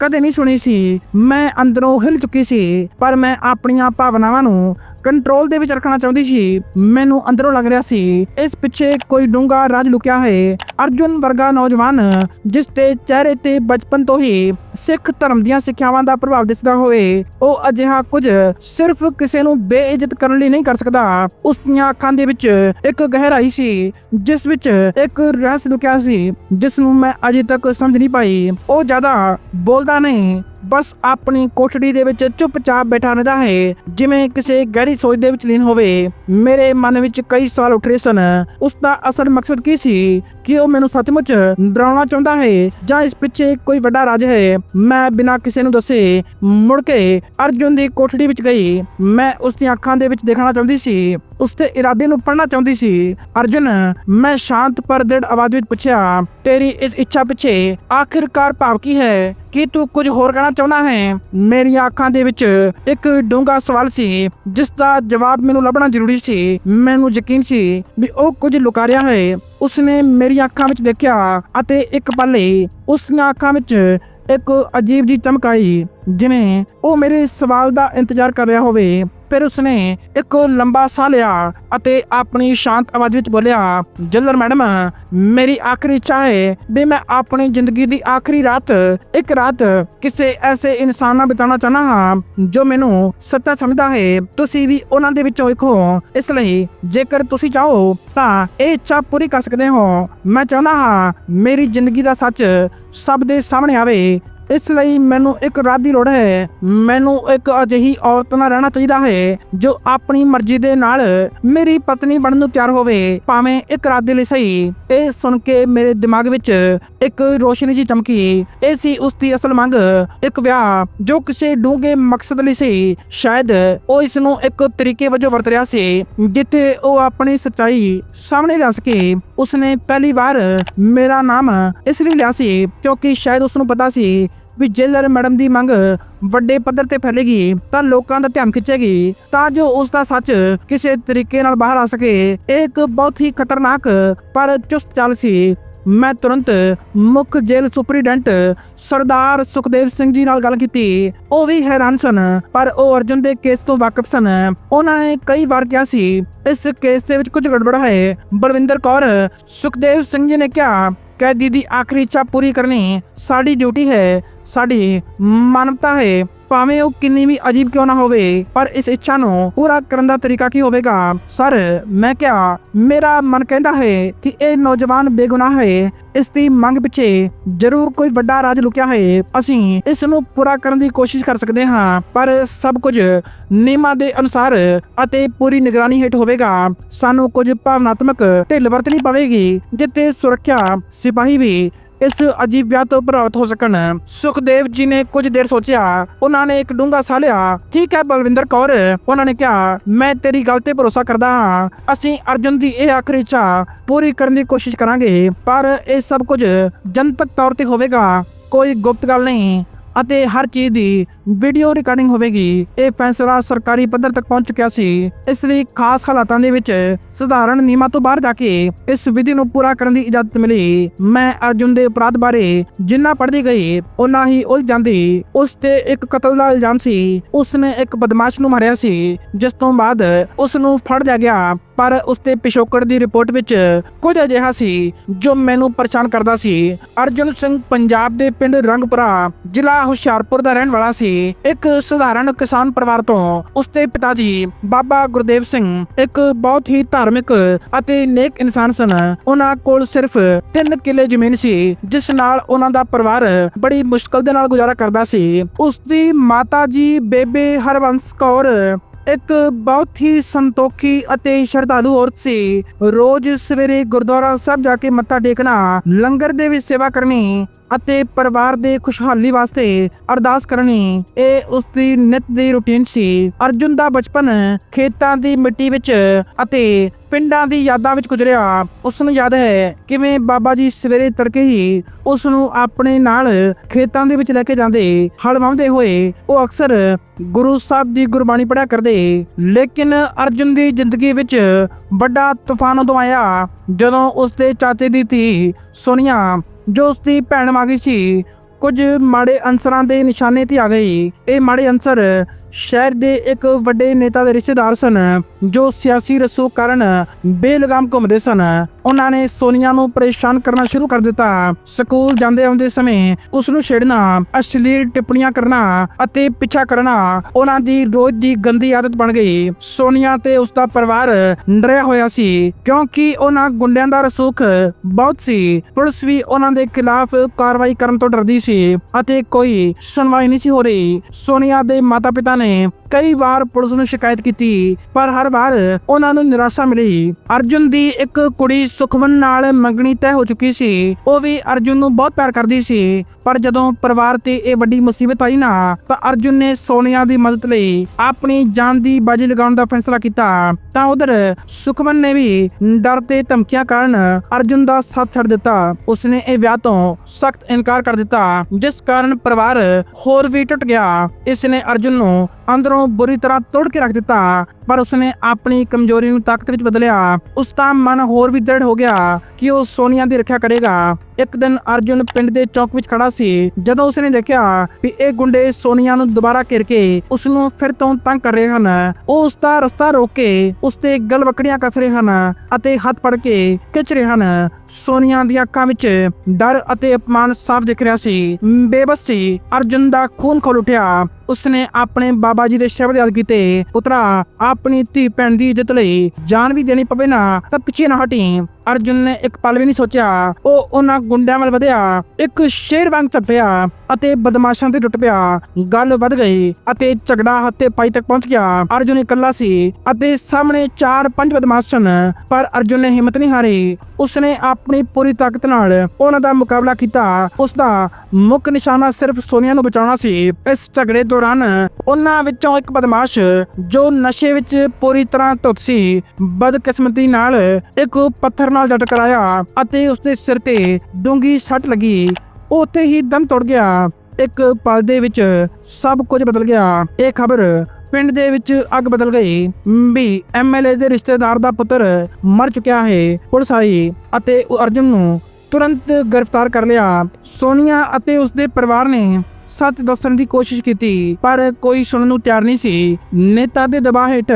ਕਦੇ ਨਹੀਂ ਸੁਣੀ ਸੀ। ਮੈਂ ਅੰਦਰੋਂ ਹਿਲ ਚੁੱਕੀ ਸੀ, ਪਰ ਮੈਂ ਆਪਣੀਆਂ ਭਾਵਨਾਵਾਂ ਨੂੰ ਕੰਟਰੋਲ ਦੇ ਵਿੱਚ ਰੱਖਣਾ ਚਾਹੁੰਦੀ ਸੀ। ਮੈਨੂੰ ਅੰਦਰੋਂ ਲੱਗ ਰਿਹਾ ਸੀ, ਇਸ ਪਿੱਛੇ ਕੋਈ ਡੂੰਘਾ ਰਾਜ ਲੁਕਿਆ ਹੈ ਅਰਜੁਨ ਵਰਗਾ ਨੌਜਵਾਨ, ਜਿਸ ਤੇ ਚਿਹਰੇ ਤੇ ਬਚਪਨ ਤੋਂ ਹੀ ਸਿੱਖ ਧਰਮ ਦੀਆਂ ਸਿੱਖਿਆਵਾਂ ਦਾ ਪ੍ਰਭਾਵ ਦਿਸਦਾ ਹੋਵੇ, ਉਹ ਅਜਿਹਾ ਕੁਝ ਸਿਰਫ ਕਿਸੇ ਨੂੰ ਬੇਇੱਜ਼ਤ ਕਰਨ ਲਈ ਨਹੀਂ ਕਰ ਸਕਦਾ। ਉਸ ਦੀਆਂ ਅੱਖਾਂ ਦੇ ਵਿੱਚ ਇੱਕ ਗਹਿਰਾਈ ਸੀ, ਜਿਸ ਵਿੱਚ ਇੱਕ ਰਹੱਸ ਲੁਕਿਆ ਸੀ, ਜਿਸ ਨੂੰ ਮੈਂ ਅਜੇ ਤੱਕ ਸਮਝ ਨਹੀਂ ਪਾਈ। ਉਹ ਜ਼ਿਆਦਾ ਬੋਲ ਬੋਲਦਾ ਨਹੀਂ। ਬਸ ਆਪਣੀ ਕੋਠੜੀ ਦੇ ਵਿੱਚ ਚੁੱਪਚਾਪ ਬੈਠਾ ਰਹਿੰਦਾ ਹੈ। ਜਿਵੇਂ ਕਿਸੇ ਗਹਿਰੀ ਸੋਚ ਦੇ ਵਿੱਚ ਲੀਨ ਹੋਵੇ। ਮੇਰੇ ਮਨ ਵਿੱਚ ਕਈ ਸਵਾਲ ਉੱਠ ਰਹੇ ਸਨ। ਉਸ ਦਾ ਅਸਲ ਮਕਸਦ ਕੀ ਸੀ? ਕਿ ਉਹ ਮੈਨੂੰ ਸੱਚਮੁੱਚ ਡਰਾਉਣਾ ਚਾਹੁੰਦਾ ਹੈ? ਜਾਂ ਇਸ ਪਿੱਛੇ ਕੋਈ ਵੱਡਾ ਰਾਜ ਹੈ? ਮੈਂ ਬਿਨਾਂ ਕਿਸੇ ਨੂੰ ਦੱਸੇ ਮੁੜ ਕੇ ਅਰਜੁਨ ਦੀ ਕੋਠੜੀ ਵਿੱਚ ਗਈ। ਮੈਂ ਉਸ ਦੀਆਂ ਅੱਖਾਂ ਦੇ ਵਿੱਚ ਦੇਖਣਾ ਚਾਹੁੰਦੀ ਸੀ। ਉਸ ਦੇ ਇਰਾਦੇ ਨੂੰ ਪੜ੍ਹਨਾ ਚਾਹੁੰਦੀ ਸੀ। ਅਰਜੁਨ, ਮੈਂ ਸ਼ਾਂਤ ਪਰ ਦ੍ਰਿੜ ਆਵਾਜ਼ ਵਿੱਚ ਪੁੱਛਿਆ, ਤੇਰੀ ਇਸ ਇੱਛਾ ਪਿੱਛੇ ਆਖਿਰਕਾਰ ਭਾਵ ਕੀ ਹੈ? ਕਿ ਤੂੰ ਕੁਝ ਹੋਰ ਕਹਿਣਾ ਚਾਹੁੰਦਾ ਹਾਂ। ਮੇਰੀਆਂ ਅੱਖਾਂ ਦੇ ਵਿੱਚ ਇੱਕ ਡੂੰਘਾ ਸਵਾਲ ਸੀ ਜਿਸ ਦਾ ਜਵਾਬ ਮੈਨੂੰ ਲੱਭਣਾ ਜ਼ਰੂਰੀ ਸੀ। ਮੈਨੂੰ ਯਕੀਨ ਸੀ ਵੀ ਉਹ ਕੁਝ ਲੁਕਾ ਰਿਹਾ ਹੈ ਉਸਨੇ ਮੇਰੀਆਂ ਅੱਖਾਂ ਵਿੱਚ ਦੇਖਿਆ ਅਤੇ ਇੱਕ ਪਲ ਲਈ ਉਸ ਦੀਆਂ ਅੱਖਾਂ ਵਿੱਚ ਇੱਕ ਅਜੀਬ ਜੀ ਚਮਕ ਆਈ, ਜਿਵੇਂ ਉਹ ਮੇਰੇ ਸਵਾਲ ਦਾ ਇੰਤਜ਼ਾਰ ਕਰ ਰਿਹਾ ਹੋਵੇ। ਫਿਰ ਉਸਨੇ ਇੱਕ ਲੰਬਾ ਸਾਹ ਲਿਆ ਅਤੇ ਆਪਣੀ ਸ਼ਾਂਤ ਆਵਾਜ਼ ਵਿੱਚ ਬੋਲਿਆ ਜੱਲਰ ਮੈਡਮ, ਮੇਰੀ ਆਖਰੀ ਇੱਛਾ ਵੀ ਮੈਂ ਆਪਣੀ ਜ਼ਿੰਦਗੀ ਦੀ ਆਖਰੀ ਰਾਤ, ਇੱਕ ਰਾਤ ਕਿਸੇ ਐਸੇ ਇਨਸਾਨ ਨਾਲ ਬਿਤਾਉਣਾ ਚਾਹਨਾ ਹਾਂ ਜੋ ਮੈਨੂੰ ਸੱਚਾ ਸਮਝਦਾ ਹੈ। ਤੁਸੀਂ ਵੀ ਉਹਨਾਂ ਦੇ ਵਿੱਚੋਂ ਇੱਕ ਹੋ। ਇਸ ਲਈ ਜੇਕਰ ਤੁਸੀਂ ਚਾਹੋ ਤਾਂ ਇਹ ਇੱਛਾ ਪੂਰੀ ਕਰ ਸਕਦੇ ਹੋ। ਮੈਂ ਚਾਹੁੰਦਾ ਹਾਂ ਮੇਰੀ ਜ਼ਿੰਦਗੀ ਦਾ ਸੱਚ ਸਭ ਦੇ ਸਾਹਮਣੇ ਆਵੇ ਇਸ ਲਈ ਮੈਨੂੰ ਇੱਕ ਰਾਤ ਦੀ ਲੋੜ ਹੈ। ਮੈਨੂੰ ਇੱਕ ਅਜਿਹੀ ਔਰਤ ਨਾਲ ਰਹਿਣਾ ਚਾਹੀਦਾ ਹੈ, ਜੋ ਆਪਣੀ ਮਰਜ਼ੀ ਦੇ ਨਾਲ ਮੇਰੀ ਪਤਨੀ ਬਣਨ ਨੂੰ ਤਿਆਰ ਹੋਵੇ। ਭਾਵੇਂ ਇੱਕ ਰਾਤ ਦੇ ਲਈ ਸਹੀ। ਇਹ ਸੁਣ ਕੇ ਮੇਰੇ ਦਿਮਾਗ ਵਿੱਚ ਇੱਕ ਰੋਸ਼ਨੀ ਜੀ ਚਮਕੀ। ਇਹ ਸੀ ਉਸ ਦੀ ਅਸਲ ਮੰਗ। ਇੱਕ ਵਿਆਹ, ਜੋ ਕਿਸੇ ਡੂੰਘੇ ਮਕਸਦ ਲਈ ਸੀ। ਸ਼ਾਇਦ ਉਹ ਇਸ ਨੂੰ ਇੱਕ ਤਰੀਕੇ ਵਜੋਂ ਵਰਤ ਰਿਹਾ ਸੀ, ਜਿੱਥੇ ਉਹ ਆਪਣੀ ਸੱਚਾਈ ਸਾਹਮਣੇ ਲਿਆ ਸਕੇ। ਉਸਨੇ ਪਹਿਲੀ ਵਾਰ ਮੇਰਾ ਨਾਮ ਇਸ ਲਈ ਲਿਆ ਸੀ, ਕਿਉਂਕਿ ਸ਼ਾਇਦ ਉਸ ਨੂੰ ਪਤਾ ਸੀ ਵੀ ਜੇਲਰ ਮੈਡਮ ਦੀ ਮੰਗ ਵੱਡੇ ਪੱਧਰ ਤੇ ਫੈਲੇਗੀ, ਤਾਂ ਲੋਕਾਂ ਦਾ ਧਿਆਨ ਖਿੱਚੇਗੀ, ਤਾਂ ਜੋ ਉਸ ਦਾ ਸੱਚ ਕਿਸੇ ਤਰੀਕੇ ਨਾਲ ਬਾਹਰ ਆ ਸਕੇ। ਇਹ ਇੱਕ ਬਹੁਤ ਹੀ ਖਤਰਨਾਕ ਪਰ ਚੁਸਤ ਚਾਲ ਸੀ। ਮੈਂ ਤੁਰੰਤ ਮੁੱਖ ਜੇਲ੍ਹ ਸੁਪਰੀਡੈਂਟ ਸਰਦਾਰ ਸੁਖਦੇਵ ਸਿੰਘ ਜੀ ਨਾਲ ਗੱਲ ਕੀਤੀ। ਉਹ ਵੀ ਹੈਰਾਨ ਸਨ, ਪਰ ਉਹ ਅਰਜੁਨ ਦੇ ਕੇਸ ਤੋਂ ਵਾਕਿਫ ਸਨ। ਉਹਨਾਂ ਨੇ ਕਈ ਵਾਰ ਕਿਹਾ ਸੀ, ਇਸ ਕੇਸ ਦੇ ਵਿੱਚ ਕੁਝ ਗੜਬੜ ਹੈ। ਬਲਵਿੰਦਰ ਕੌਰ ਸੁਖਦੇਵ ਸਿੰਘ ਜੀ ਨੇ ਕਿਹਾ, ਕੈਦੀ ਦੀ ਆਖਰੀ ਇੱਛਾ ਪੂਰੀ ਕਰਨੀ ਸਾਡੀ ਡਿਊਟੀ ਹੈ। ਸਾਡੀ ਮਾਨਵਤਾ ਹੈ, ਭਾਵੇਂ ਉਹ ਕਿੰਨੀ ਵੀ ਅਜੀਬ ਕਿਉਂ ਨਾ ਹੋਵੇ, ਪਰ ਇਸ ਇੱਛਾ ਨੂੰ ਪੂਰਾ ਕਰਨ ਦਾ ਤਰੀਕਾ ਕੀ ਹੋਵੇਗਾ? ਸਰ, ਮੈਂ ਕਿਹਾ, ਮੇਰਾ ਮਨ ਕਹਿੰਦਾ ਹੈ ਕਿ ਇਹ ਨੌਜਵਾਨ ਬੇਗੁਨਾਹ ਹੈ, ਇਸ ਦੀ ਮੰਗ ਪਿੱਛੇ ਜ਼ਰੂਰ ਕੋਈ ਵੱਡਾ ਰਾਜ ਲੁਕਿਆ ਹੈ, ਅਸੀਂ ਇਸ ਨੂੰ ਪੂਰਾ ਕਰਨ ਦੀ ਕੋਸ਼ਿਸ਼ ਕਰ ਸਕਦੇ ਹਾਂ, ਪਰ ਸਭ ਕੁਝ ਨਿਯਮਾਂ ਦੇ ਅਨੁਸਾਰ ਅਤੇ ਪੂਰੀ ਨਿਗਰਾਨੀ ਹੇਠ ਹੋਵੇਗਾ। ਸਾਨੂੰ ਕੁਝ ਭਾਵਨਾਤਮਕ ਢਿੱਲ ਵਰਤਣੀ ਪਵੇਗੀ ਜਿੱਤੇ ਸੁਰੱਖਿਆ, ਸਿਪਾਹੀ ਵੀ ਇਸ ਅਜੀਬ ਵਿਆਹ ਤੋਂ ਪ੍ਰਭਾਵਿਤ ਹੋ ਸਕਣ। ਸੁਖਦੇਵ ਜੀ ਨੇ ਕੁਝ ਦੇਰ ਸੋਚਿਆ, ਉਹਨਾਂ ਨੇ ਇੱਕ ਡੂੰਘਾ ਸਾਹ ਲਿਆ। ਠੀਕ ਹੈ ਬਲਵਿੰਦਰ ਕੌਰ, ਉਹਨਾਂ ਨੇ ਕਿਹਾ, ਮੈਂ ਤੇਰੀ ਗੱਲ ਤੇ ਭਰੋਸਾ ਕਰਦਾ ਹਾਂ। ਅਸੀਂ ਅਰਜੁਨ ਦੀ ਇਹ ਆਖਰੀ ਇੱਛਾ ਪੂਰੀ ਕਰਨ ਦੀ ਕੋਸ਼ਿਸ਼ ਕਰਾਂਗੇ, ਪਰ ਇਹ ਸਭ ਕੁਝ ਜਨਤਕ ਤੌਰ ਤੇ ਹੋਵੇਗਾ। ਕੋਈ ਗੁਪਤ ਗੱਲ ਨਹੀਂ। ਅਤੇ ਹਰ ਚੀਜ਼ ਦੀ ਵੀਡੀਓ ਰਿਕਾਰਡਿੰਗ ਹੋਵੇਗੀ। ਇਹ ਫੈਸਲਾ ਸਰਕਾਰੀ ਪੱਧਰ ਤੱਕ ਪਹੁੰਚ ਚੁੱਕਿਆ ਸੀ। ਇਸ ਲਈ ਖਾਸ ਹਾਲਾਤਾਂ ਦੇ ਵਿੱਚ ਸਧਾਰਨ ਨਿਯਮਾਂ ਤੋਂ ਬਾਹਰ ਜਾ ਕੇ ਇਸ ਵਿਧੀ ਨੂੰ ਪੂਰਾ ਕਰਨ ਦੀ ਇਜਾਜ਼ਤ ਮਿਲੀ। ਮੈਂ ਅਰਜੁਨ ਦੇ ਅਪਰਾਧ ਬਾਰੇ ਜਿੰਨਾ ਪੜ੍ਹਦੀ ਗਈ ਉਨਾ ਹੀ ਉਲਝ ਜਾਂਦੀ। ਉਸ ਤੇ ਇੱਕ ਕਤਲ ਦਾ ਇਲਜ਼ਾਮ ਸੀ। ਉਸ ਨੇ ਇੱਕ ਬਦਮਾਸ਼ ਨੂੰ ਮਾਰਿਆ ਸੀ, ਜਿਸ ਤੋਂ ਬਾਅਦ ਉਸ ਨੂੰ ਫੜ ਲਿਆ ਗਿਆ। ਪਰ ਉਸ ਤੇ ਪਿਛੋਕੜ ਦੀ ਰਿਪੋਰਟ ਵਿੱਚ ਕੁਝ ਅਜਿਹਾ ਸੀ ਜੋ ਮੈਨੂੰ ਪਰੇਸ਼ਾਨ ਕਰਦਾ ਸੀ। ਅਰਜੁਨ ਸਿੰਘ ਪੰਜਾਬ ਦੇ ਪਿੰਡ ਰੰਗਪੁਰਾ, ਜ਼ਿਲ੍ਹਾ ਹੁਸ਼ਿਆਰਪੁਰ ਦਾ ਰਹਿਣ ਵਾਲਾ ਸੀ। ਇੱਕ ਸਧਾਰਨ ਕਿਸਾਨ ਪਰਿਵਾਰ ਤੋਂ ਉਸ ਦੇ ਪਿਤਾ ਜੀ, ਬਾਬਾ ਗੁਰਦੇਵ ਸਿੰਘ, ਇੱਕ ਬਹੁਤ ਹੀ ਧਾਰਮਿਕ ਅਤੇ ਨੇਕ ਇਨਸਾਨ ਸਨ। ਉਹਨਾਂ ਕੋਲ ਸਿਰਫ 3 ਕਿੱਲੇ ਜ਼ਮੀਨ ਸੀ, ਜਿਸ ਨਾਲ ਉਹਨਾਂ ਦਾ ਪਰਿਵਾਰ ਬੜੀ ਮੁਸ਼ਕਲ ਦੇ ਨਾਲ ਗੁਜ਼ਾਰਾ ਕਰਦਾ ਸੀ। ਉਸ ਦੀ ਮਾਤਾ ਜੀ ਬੇਬੇ ਹਰਵੰਸ ਕੌਰ ਇੱਕ ਬਹੁਤ ਹੀ ਸੰਤੋਖੀ ਅਤੇ ਸ਼ਰਧਾਲੂ ਔਰਤ ਸੀ। ਰੋਜ਼ ਸਵੇਰੇ ਗੁਰਦੁਆਰਾ ਸਾਹਿਬ ਜਾ ਕੇ ਮੱਥਾ ਟੇਕਣਾ, ਲੰਗਰ ਦੇ ਵਿੱਚ ਸੇਵਾ ਕਰਨੀ ਅਤੇ ਪਰਿਵਾਰ ਦੇ ਖੁਸ਼ਹਾਲੀ ਵਾਸਤੇ ਅਰਦਾਸ ਕਰਨੀ। ਇਹ ਉਸ ਦੀ ਨਿਤ ਦੀ ਰੁਟੀਨ ਸੀ। ਅਰਜੁਨ ਦਾ ਬਚਪਨ ਖੇਤਾਂ ਦੀ ਮਿੱਟੀ ਵਿੱਚ ਅਤੇ ਪਿੰਡਾਂ ਦੀ ਯਾਦਾਂ ਵਿੱਚ ਗੁਜ਼ਰਿਆ। ਉਸ ਨੂੰ ਯਾਦ ਹੈ ਕਿਵੇਂ ਬਾਬਾ ਜੀ ਸਵੇਰੇ ਤੜਕੇ ਹੀ ਉਸ ਨੂੰ ਆਪਣੇ ਨਾਲ ਖੇਤਾਂ ਦੇ ਵਿੱਚ ਲੈ ਕੇ ਜਾਂਦੇ ਹਲ ਵਾਹੁੰਦੇ ਹੋਏ। ਉਹ ਅਕਸਰ ਗੁਰੂ ਸਾਹਿਬ ਦੀ ਗੁਰਬਾਣੀ ਪੜਿਆ ਕਰਦੇ। ਲੇਕਿਨ ਅਰਜੁਨ ਦੀ ਜ਼ਿੰਦਗੀ ਵਿੱਚ ਵੱਡਾ ਤੂਫਾਨ ਉਦੋਂ ਆਇਆ, ਜਦੋਂ ਉਸ ਦੇ ਚਾਚੇ ਦੀ ਧੀ ਸੋਨੀਆ ਜੋ ਉਸ ਦੀ ਭੈਣ ਵਾਂਗੀ ਸੀ। ਕੁਝ ਮਾੜੇ ਅੰਸਰਾਂ ਦੇ ਨਿਸ਼ਾਨੇ ਤੇ ਆ ਗਈ। ਇਹ ਮਾੜੇ ਅੰਸਰ ਸ਼ਹਿਰ ਦੇ ਇੱਕ ਵੱਡੇ ਨੇਤਾ ਦੇ ਰਿਸ਼ਤੇਦਾਰ ਸਨ, ਜੋ ਸਿਆਸੀ ਰਸੂਖ ਕਾਰਨ ਬੇਲਗਾਮ ਘੁੰਮਦੇ ਸਨ। ਉਹਨਾਂ ਨੇ ਸੋਨੀਆ ਨੂੰ ਪਰੇਸ਼ਾਨ ਕਰਨਾ ਸ਼ੁਰੂ ਕਰ ਦਿੱਤਾ। ਸਕੂਲ ਜਾਂਦੇ ਆਉਂਦੇ ਸਮੇਂ ਉਸ ਨੂੰ ਛੇੜਨਾ, ਅਸ਼ਲੀਲ ਟਿੱਪਣੀਆਂ ਕਰਨਾ ਅਤੇ ਪਿੱਛਾ ਕਰਨਾ ਉਹਨਾਂ ਦੀ ਰੋਜ਼ ਦੀ ਗੰਦੀ ਆਦਤ ਬਣ ਗਈ। ਸੋਨੀਆ ਤੇ ਉਸ ਦਾ ਪਰਿਵਾਰ ਡਰਿਆ ਹੋਇਆ ਸੀ, ਕਿਉਂਕਿ ਉਹਨਾਂ ਗੁੰਡਿਆਂ ਦਾ ਰਸੂਖ ਬਹੁਤ ਸੀ। ਪੁਲਿਸ ਵੀ ਉਹਨਾਂ ਦੇ ਖਿਲਾਫ ਕਾਰਵਾਈ ਕਰਨ ਤੋਂ ਡਰਦੀ ਸੀ ਅਤੇ ਕੋਈ ਸੁਣਵਾਈ ਨਹੀਂ ਸੀ ਹੋ ਰਹੀ। ਸੋਨੀਆ ਦੇ ਮਾਤਾ-ਪਿਤਾ ਨੇ ਕਈ ਵਾਰ ਪੁਲਿਸ ਨੂੰ ਸ਼ਿਕਾਇਤ ਕੀਤੀ, ਪਰ ਹਰ ਵਾਰ ਉਹਨਾਂ ਨੂੰ ਨਿਰਾਸ਼ਾ ਮਿਲੀ। ਅਰਜੁਨ ਦੀ ਇੱਕ ਕੁੜੀ ਸੁਖਮਨ ਨਾਲ ਮੰਗਣੀ ਤੈਅ ਹੋ ਚੁੱਕੀ ਸੀ। ਉਹ ਵੀ ਅਰਜੁਨ ਨੂੰ ਬਹੁਤ ਪਿਆਰ ਕਰਦੀ ਸੀ। ਪਰ ਜਦੋਂ ਪਰਿਵਾਰ ਤੇ ਇਹ ਵੱਡੀ ਮੁਸੀਬਤ ਆਈ ਨਾ, ਤਾਂ ਅਰਜੁਨ ਨੇ ਸੋਨੀਆ ਦੀ ਮਦਦ ਲਈ ਆਪਣੀ ਜਾਨ ਦੀ ਬਾਜੀ ਲਗਾਉਣ ਦਾ ਫੈਸਲਾ ਕੀਤਾ। ਤਾਂ ਉਧਰ ਸੁਖਮਨ ਨੇ ਵੀ ਡਰ ਤੇ ਧਮਕੀਆਂ ਕਾਰਨ ਅਰਜੁਨ ਦਾ ਸਾਥ ਛੱਡ ਦਿੱਤਾ। ਉਸਨੇ ਇਹ ਵਿਆਹ ਤੋਂ ਸਖਤ ਇਨਕਾਰ ਕਰ ਦਿੱਤਾ, ਜਿਸ ਕਾਰਨ ਪਰਿਵਾਰ ਹੋਰ ਵੀ ਟੁੱਟ ਗਿਆ। ਇਸ ਨੇ ਅਰਜੁਨ ਨੂੰ ਅੰਦਰੋਂ ਬੁਰੀ ਤਰ੍ਹਾਂ ਤੋੜ ਕੇ ਰੱਖ ਦਿੱਤਾ, ਪਰ ਉਸਨੇ ਆਪਣੀ ਕਮਜ਼ੋਰੀ ਨੂੰ ਤਾਕਤ ਵਿੱਚ ਬਦਲਿਆ। ਉਸ ਦਾ ਮਨ ਹੋਰ ਵੀ ਦ੍ਰਿੜ ਹੋ ਗਿਆ ਕਿ ਉਹ ਸੋਨੀਆ ਦੀ ਰੱਖਿਆ ਕਰੇਗਾ। ਇੱਕ ਦਿਨ ਅਰਜੁਨ ਪਿੰਡ ਦੇ ਚੌਕ ਵਿੱਚ ਖੜਾ ਸੀ। ਜਦੋਂ ਉਸਨੇ ਦੇਖਿਆ ਵੀ ਇਹ ਗੁੰਡੇ ਸੋਨੀਆ ਨੂੰ ਦੁਬਾਰਾ ਘੇਰ ਕੇ ਉਸ ਨੂੰ ਫਿਰ ਤੋਂ ਤੰਗ ਕਰ ਰਹੇ ਹਨ, ਉਹ ਉਸ ਦਾ ਰਸਤਾ ਰੋਕ ਕੇ ਉਸ ਤੇ ਗਲਵਕੜੀਆਂ ਕੱਸ ਰਹੇ ਹਨ ਅਤੇ ਹੱਥ ਫੜ ਕੇ ਖਿੱਚ ਰਹੇ ਹਨ। ਸੋਨੀਆ ਦੀਆਂ ਅੱਖਾਂ ਵਿੱਚ ਡਰ ਅਤੇ ਅਪਮਾਨ ਸਾਫ਼ ਦਿਖ ਰਿਹਾ ਸੀ। ਬੇਬਸ ਸੀ। ਅਰਜੁਨ ਦਾ ਖੂਨ ਖੋਲ ਉੱਠਿਆ। ਉਸਨੇ ਆਪਣੇ ਬਾਬਾ ਜੀ ਦੇ ਸ਼ਬਦ ਯਾਦ ਕੀਤੇ, ਪੁੱਤਰਾ, ਆਪਣੀ ਧੀ ਭੈਣ ਦੀ ਇੱਜ਼ਤ ਲਈ ਜਾਨ ਵੀ ਦੇਣੀ ਪਵੇ ਨਾ ਤਾਂ ਪਿੱਛੇ ਨਾ ਹਟੀ। ਅਰਜੁਨ ਨੇ ਇੱਕ ਪਲ ਵੀ ਨਹੀਂ ਸੋਚਿਆ। ਉਹ ਉਹਨਾਂ ਗੁੰਡਿਆਂ ਵੱਲ ਵਧਿਆ ਇੱਕ ਸ਼ੇਰ ਵਾਂਗ ਝੱਪਿਆ ਅਤੇ ਬਦਮਾਸ਼ਾਂ ਤੇ ਟੁੱਟ ਪਿਆ। ਗੱਲ ਵੱਧ ਗਈ ਅਤੇ ਝਗੜਾ ਹੱਥੇ ਪਾਈ ਤੱਕ ਪਹੁੰਚ ਗਿਆ। ਅਰਜੁਨ ਇਕੱਲਾ ਸੀ ਅਤੇ ਸਾਹਮਣੇ ਚਾਰ ਪੰਜ ਬਦਮਾਸ਼ ਸਨ, ਪਰ ਅਰਜੁਨ ਨੇ ਹਿੰਮਤ ਨਹੀਂ ਹਾਰੀ। ਉਸਨੇ ਆਪਣੀ ਪੂਰੀ ਤਾਕਤ ਨਾਲ ਉਹਨਾਂ ਦਾ ਮੁਕਾਬਲਾ ਕੀਤਾ। ਉਸ ਦਾ ਮੁੱਖ ਨਿਸ਼ਾਨਾ ਸਿਰਫ ਸੋਨੀਆ ਨੂੰ ਬਚਾਉਣਾ ਸੀ। ਇਸ ਝਗੜੇ ਦੌਰਾਨ ਉਹਨਾਂ ਵਿੱਚੋਂ ਇੱਕ ਬਦਮਾਸ਼ ਜੋ ਨਸ਼ੇ ਵਿੱਚ ਪੂਰੀ ਤਰ੍ਹਾਂ ਧੁੱਤ ਸੀ, ਬਦਕਿਸਮਤੀ ਨਾਲ ਇੱਕ ਪੱਥਰ ਨਾਲ ਜਟ ਕਰਾਇਆ ਅਤੇ ਉਸਦੇ ਸਿਰ ਤੇ ਡੂੰਗੀ ਸੱਟ ਲੱਗੀ। ਉੱਥੇ ਹੀ ਦਮ ਤੋੜ ਗਿਆ। ਇੱਕ ਪਲ ਦੇ ਵਿੱਚ ਸਭ ਕੁਝ ਬਦਲ ਗਿਆ। ਇਹ ਖਬਰ ਪਿੰਡ ਦੇ ਵਿੱਚ ਅੱਗ ਬਦਲ ਗਈ। ਵੀ ਐਮਐਲਏ ਦੇ ਰਿਸ਼ਤੇਦਾਰ ਦਾ ਪੁੱਤਰ ਮਰ ਚੁੱਕਿਆ ਹੈ। ਪੁਲਿਸ ਆਈ ਅਤੇ ਉਹ ਅਰਜੁਨ ਨੂੰ ਤੁਰੰਤ ਗ੍ਰਿਫਤਾਰ ਕਰ ਲਿਆ। ਸੋਨੀਆ ਅਤੇ ਉਸਦੇ ਪਰਿਵਾਰ ਨੇ ਸੱਚ ਦੱਸਣ ਦੀ ਕੋਸ਼ਿਸ਼ ਕੀਤੀ, ਪਰ ਕੋਈ ਸੁਣਨ ਨੂੰ ਤਿਆਰ ਨਹੀਂ ਸੀ। ਨੇਤਾ ਦੇ ਦਬਾਅ ਹੇਠ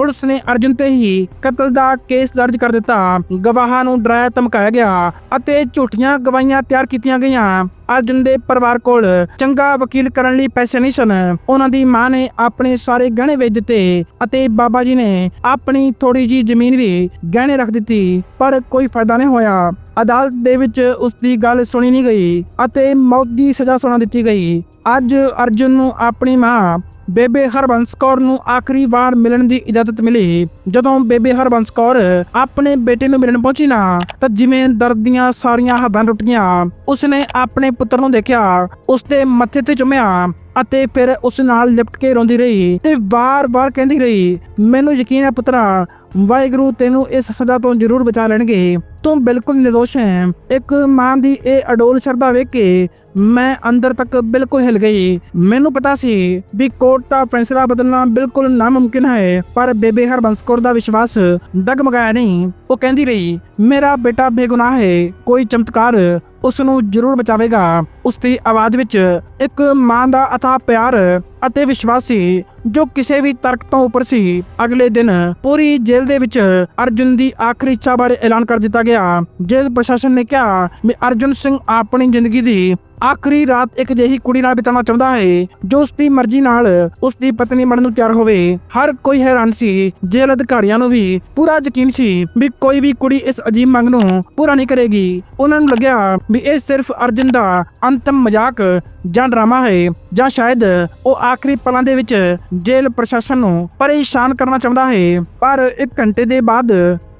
ਪੁਲਿਸ ਨੇ ਅਰਜੁਨ ਤੇ ਹੀ ਕਤਲ ਦਾ ਕੇਸ ਦਰਜ ਕਰ ਦਿੱਤਾ। ਗਵਾਹਾਂ ਨੂੰ ਡਰਾਇਆ, ਧਮਕਾਇਆ ਗਿਆ ਅਤੇ ਝੂਠੀਆਂ ਗਵਾਹੀਆਂ ਤਿਆਰ ਕੀਤੀਆਂ ਗਈਆਂ। ਅਰਜੁਨ ਦੇ ਪਰਿਵਾਰ ਕੋਲ ਚੰਗਾ ਵਕੀਲ ਕਰਨ ਲਈ ਪੈਸੇ ਨਹੀਂ ਸਨ। ਉਹਨਾਂ ਦੀ ਮਾਂ ਨੇ ਆਪਣੇ ਸਾਰੇ ਗਹਿਣੇ ਵੇਚ ਦਿੱਤੇ ਅਤੇ ਬਾਬਾ ਜੀ ਨੇ ਆਪਣੀ ਥੋੜੀ ਜੀ ਜ਼ਮੀਨ ਵੀ ਗਹਿਣੇ ਰੱਖ ਦਿੱਤੀ, ਪਰ ਕੋਈ ਫਾਇਦਾ ਨਹੀਂ ਹੋਇਆ। ਅਦਾਲਤ ਦੇ ਵਿੱਚ ਉਸ ਦੀ ਗੱਲ ਸੁਣੀ ਨਹੀਂ ਗਈ ਅਤੇ ਮੌਤ ਦੀ ਸਜ਼ਾ ਸੁਣਾ ਦਿੱਤੀ ਗਈ। ਅੱਜ ਅਰਜੁਨ ਨੂੰ ਆਪਣੀ ਮਾਂ ਬੇਬੇ ਹਰਬੰਸ ਕੌਰ ਨੂੰ ਆਖਰੀ ਵਾਰ ਮਿਲਣ ਦੀ ਇਜਾਜ਼ਤ ਮਿਲੀ। ਜਦੋਂ ਬੇਬੇ ਹਰਬੰਸ ਕੌਰ ਆਪਣੇ ਬੇਟੇ ਨੂੰ ਮਿਲਣ ਪਹੁੰਚੀ ਨਾ, ਤਾਂ ਜਿਵੇਂ ਦਰਦ ਦੀਆਂ ਸਾਰੀਆਂ ਹੱਦਾਂ ਟੁੱਟੀਆਂ, ਉਸਨੇ ਆਪਣੇ ਪੁੱਤਰ ਨੂੰ ਦੇਖਿਆ, ਉਸਦੇ ਮੱਥੇ ਤੇ ਚੁੰਮਿਆ ਅਤੇ ਫਿਰ ਉਸ ਨਾਲ ਲਿਪਟ ਕੇ ਰੋਂਦੀ ਰਹੀ ਤੇ ਵਾਰ-ਵਾਰ ਕਹਿੰਦੀ ਰਹੀ, ਮੈਨੂੰ ਯਕੀਨ ਹੈ ਪੁੱਤਰਾ ਵਾਹਿਗੁਰੂ ਤੈਨੂੰ ਇਸ ਸਜ਼ਾ ਤੋਂ ਜ਼ਰੂਰ ਬਚਾ ਲੈਣਗੇ। ਤੂੰ ਬਿਲਕੁਲ ਨਿਰਦੋਸ਼ ਹੈ। ਇੱਕ ਮਾਂ ਦੀ ਇਹ ਅਡੋਲ ਸ਼ਰਧਾ ਵੇਖ ਕੇ ਮੈਂ ਅੰਦਰ ਤੱਕ ਬਿਲਕੁਲ ਹਿਲ ਗਈ। ਮੈਨੂੰ ਪਤਾ ਸੀ ਵੀ ਕੋਰਟ ਦਾ ਫੈਸਲਾ ਬਦਲਣਾ ਬਿਲਕੁਲ ਨਾਮੁਮਕਿਨ ਹੈ, ਪਰ ਬੇਬੇ ਹਰਬੰਸ ਕੌਰ ਦਾ ਵਿਸ਼ਵਾਸ ਡਗਮਗਾਇਆ ਨਹੀਂ। ਉਹ ਕਹਿੰਦੀ ਰਹੀ, ਮੇਰਾ ਬੇਟਾ ਬੇਗੁਨਾਹ ਹੈ, ਕੋਈ ਚਮਤਕਾਰ ਉਸ ਨੂੰ ਜ਼ਰੂਰ ਬਚਾਵੇਗਾ। ਉਸ ਦੀ ਆਵਾਜ਼ ਵਿੱਚ ਇੱਕ ਮਾਂ ਦਾ ਅਥਾ ਪਿਆਰ ਅਤੇ ਵਿਸ਼ਵਾਸ ਸੀ। ਜੋ ਕਿਸੇ ਵੀ ਤਰਕ ਤੋਂ ਉੱਪਰ ਸੀ, ਅਗਲੇ ਦਿਨ ਪੂਰੀ ਜੇਲ੍ਹ ਦੇ ਵਿੱਚ ਅਰਜੁਨ ਦੀ ਆਖਰੀ ਇੱਛਾ ਬਾਰੇ ਐਲਾਨ ਕਰ ਦਿੱਤਾ ਗਿਆ। ਜੇਲ੍ਹ ਪ੍ਰਸ਼ਾਸਨ ਨੇ ਕਿਹਾ ਕਿ ਅਰਜੁਨ ਸਿੰਘ ਆਪਣੀ ਜ਼ਿੰਦਗੀ ਦੀ ਆਖਰੀ ਰਾਤ ਇੱਕ ਜਿਹੀ ਕੁੜੀ ਨਾਲ ਬਿਤਾਉਣਾ ਚਾਹੁੰਦਾ ਹੈ, ਜੋ ਉਸ ਦੀ ਮਰਜ਼ੀ ਨਾਲ ਉਸ ਦੀ ਪਤਨੀ ਬਣਨ ਨੂੰ ਤਿਆਰ ਹੋਵੇ। ਹਰ ਕੋਈ ਹੈਰਾਨ ਸੀ, ਜੇਲ੍ਹ ਅਧਿਕਾਰੀਆਂ ਨੂੰ ਵੀ ਪੂਰਾ ਯਕੀਨ ਸੀ ਵੀ ਕੋਈ ਵੀ ਕੁੜੀ ਇਸ ਅਜੀਬ ਮੰਗ ਨੂੰ ਪੂਰਾ ਨਹੀਂ ਕਰੇਗੀ। ਉਹਨਾਂ ਨੂੰ ਲੱਗਿਆ ਵੀ ਇਹ ਸਿਰਫ ਅਰਜੁਨ ਦਾ ਅੰਤਮ ਮਜ਼ਾਕ ਜਾਂ ਡਰਾਮਾ ਹੈ, ਜਾਂ ਸ਼ਾਇਦ ਉਹ ਆਖਰੀ ਪਲਾਂ ਦੇ ਵਿੱਚ ਜੇਲ੍ਹ ਪ੍ਰਸ਼ਾਸਨ ਨੂੰ ਪਰੇਸ਼ਾਨ ਕਰਨਾ ਚਾਹੁੰਦਾ ਹੈ। ਪਰ ਇੱਕ ਘੰਟੇ ਦੇ ਬਾਅਦ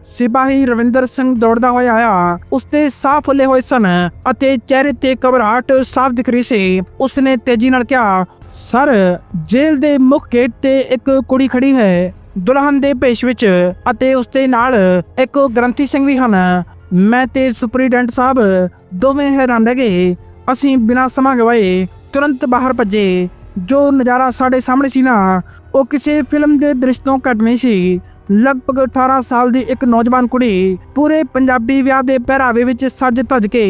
ਸਿਪਾਹੀ ਰਵਿੰਦਰ ਸਿੰਘ ਦੌੜਦਾ ਹੋਇਆ ਆਇਆ ਉਸਦੇ ਸਾਹ ਫੁੱਲੇ ਹੋਏ ਸਨ ਅਤੇ ਚਿਹਰੇ ਤੇ ਘਬਰਾਹਟ ਸਾਫ਼ ਦਿਖ ਰਹੀ ਸੀ। ਉਸਨੇ ਤੇਜ਼ੀ ਨਾਲ ਕਿਹਾ, ਸਰ, ਜੇਲ੍ਹ ਦੇ ਮੁੱਖ ਗੇਟ ਤੇ ਇੱਕ ਕੁੜੀ ਖੜੀ ਹੈ, ਦੁਲਹਨ ਦੇ ਭੇਸ਼ ਵਿੱਚ ਅਤੇ ਉਸਦੇ ਨਾਲ ਇੱਕ ਗ੍ਰੰਥੀ ਸਿੰਘ ਵੀ ਹਨ। ਮੈਂ ਤੇ ਸੁਪਰੀਡੈਂਟ ਸਾਹਿਬ ਦੋਵੇਂ ਹੈਰਾਨ ਰਹਿ ਗਏ। ਅਸੀਂ ਬਿਨਾਂ ਸਮਾਂ ਗਵਾਏ, ਤੁਰੰਤ ਬਾਹਰ ਭੱਜੇ। ਜੋ ਨਜ਼ਾਰਾ ਸਾਡੇ ਸਾਹਮਣੇ ਸੀ ਨਾ, ਉਹ ਕਿਸੇ ਫਿਲਮ ਦੇ ਦ੍ਰਿਸ਼ ਤੋਂ ਘੱਟ ਨਹੀਂ ਸੀ। ਲਗਭਗ 18 ਸਾਲ ਦੀ ਇੱਕ ਨੌਜਵਾਨ ਕੁੜੀ ਪੂਰੇ ਪੰਜਾਬੀ ਵਿਆਹ ਦੇ ਪਹਿਰਾਵੇ ਵਿੱਚ ਸੱਜ ਧੱਜ ਕੇ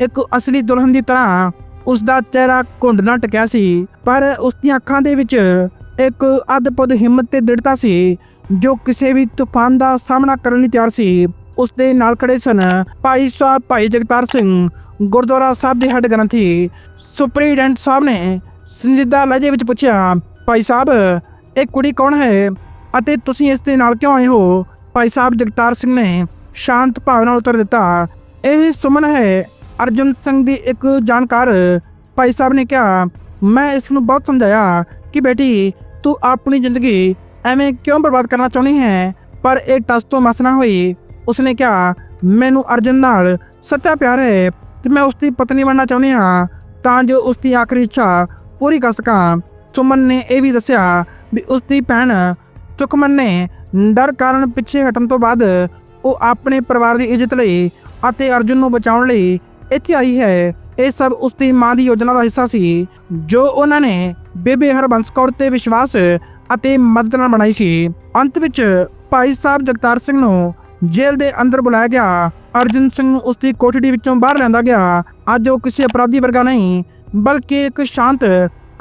ਇੱਕ ਅਸਲੀ ਦੁਲਹਨ ਦੀ ਤਰ੍ਹਾਂ ਉਸ ਦਾ ਚਿਹਰਾ ਘੁੰਡ ਟਕਿਆ ਸੀ, ਪਰ ਉਸ ਦੀਆਂ ਅੱਖਾਂ ਦੇ ਵਿੱਚ ਇੱਕ ਅਦਭੁਤ ਹਿੰਮਤ ਤੇ ਦ੍ਰਿੜਤਾ ਸੀ, ਜੋ ਕਿਸੇ ਵੀ ਤੂਫਾਨ ਦਾ ਸਾਹਮਣਾ ਕਰਨ ਲਈ ਤਿਆਰ ਸੀ। ਉਸ ਦੇ ਨਾਲ ਖੜੇ ਸਨ ਭਾਈ ਸਾਹਿਬ ਭਾਈ ਜਗਤਾਰ ਸਿੰਘ, ਗੁਰਦੁਆਰਾ ਸਾਹਿਬ ਦੇ ਹੈੱਡ ਗ੍ਰੰਥੀ ਸੁਪਰੀਡੈਂਟ ਸਾਹਿਬ ਨੇ ਸੰਜੀਦਾ ਲਹਿਜੇ ਵਿੱਚ ਪੁੱਛਿਆ, ਭਾਈ ਸਾਹਿਬ, ਇਹ ਕੁੜੀ ਕੌਣ ਹੈ? ਅਤੇ ਤੁਸੀਂ ਇਸ ਦੇ ਨਾਲ ਕਿਉਂ ਆਏ ਹੋ? ਭਾਈ ਸਾਹਿਬ ਜਗਤਾਰ ਸਿੰਘ ਨੇ ਸ਼ਾਂਤ ਭਾਵ ਨਾਲ ਉੱਤਰ ਦਿੱਤਾ। ਇਹ ਸੁਮਨ ਹੈ। ਅਰਜਨ ਸਿੰਘ ਦੀ ਇੱਕ ਜਾਣਕਾਰ। ਭਾਈ ਸਾਹਿਬ ਨੇ ਕਿਹਾ, ਮੈਂ ਇਸ ਨੂੰ ਬਹੁਤ ਸਮਝਾਇਆ ਕਿ ਬੇਟੀ, ਤੂੰ ਆਪਣੀ ਜ਼ਿੰਦਗੀ ਐਵੇਂ ਕਿਉਂ ਬਰਬਾਦ ਕਰਨਾ ਚਾਹੁੰਦੀ ਹੈ? ਪਰ ਇਹ ਟਸ ਤੋਂ ਮਸ ਨਾ ਹੋਈ। ਉਸਨੇ ਕਿਹਾ, ਮੈਨੂੰ ਅਰਜਨ ਨਾਲ ਸੱਚਾ ਪਿਆਰ ਹੈ ਤੇ ਮੈਂ ਉਸ ਦੀ ਪਤਨੀ ਬਣਨਾ ਚਾਹੁੰਦੀ ਹਾਂ। ਤਾਂ ਜੋ ਉਸ ਦੀ ਆਖਰੀ ਇੱਛਾ ਪੂਰੀ ਕਰ ਸਕਾਂ। ਸੁਮਨ ਨੇ ਇਹ ਵੀ ਦੱਸਿਆ ਵੀ ਉਸ ਦੀ ਭੈਣ ਸੁਖਮਨ ਨੇ ਡਰ ਕਾਰਨ ਪਿੱਛੇ ਹਟਣ ਤੋਂ ਬਾਅਦ ਉਹ ਆਪਣੇ ਪਰਿਵਾਰ ਦੀ ਇੱਜ਼ਤ ਲਈ ਅਤੇ ਅਰਜੁਨ ਨੂੰ ਬਚਾਉਣ ਲਈ ਇੱਥੇ ਆਈ ਹੈ। ਇਹ ਸਭ ਉਸ ਦੀ ਮਾਂ ਦੀ ਯੋਜਨਾ ਦਾ ਹਿੱਸਾ ਸੀ, ਜੋ ਉਹਨਾਂ ਨੇ ਬੇਬੇ ਹਰਬੰਸ ਕੌਰ ਤੇ ਵਿਸ਼ਵਾਸ ਅਤੇ ਮਦਦ ਨਾਲ ਬਣਾਈ ਸੀ। ਅੰਤ ਵਿੱਚ ਭਾਈ ਸਾਹਿਬ ਜਗਤਾਰ ਸਿੰਘ ਨੂੰ ਜੇਲ੍ਹ ਦੇ ਅੰਦਰ ਬੁਲਾਇਆ ਗਿਆ। ਅਰਜੁਨ ਸਿੰਘ ਨੂੰ ਉਸ ਦੀ ਕੋਠੜੀ ਵਿੱਚੋਂ ਬਾਹਰ ਲਿਆਂਦਾ ਗਿਆ। ਅੱਜ ਉਹ ਕਿਸੇ ਅਪਰਾਧੀ ਵਰਗਾ ਨਹੀਂ, ਬਲਕਿ ਇੱਕ ਸ਼ਾਂਤ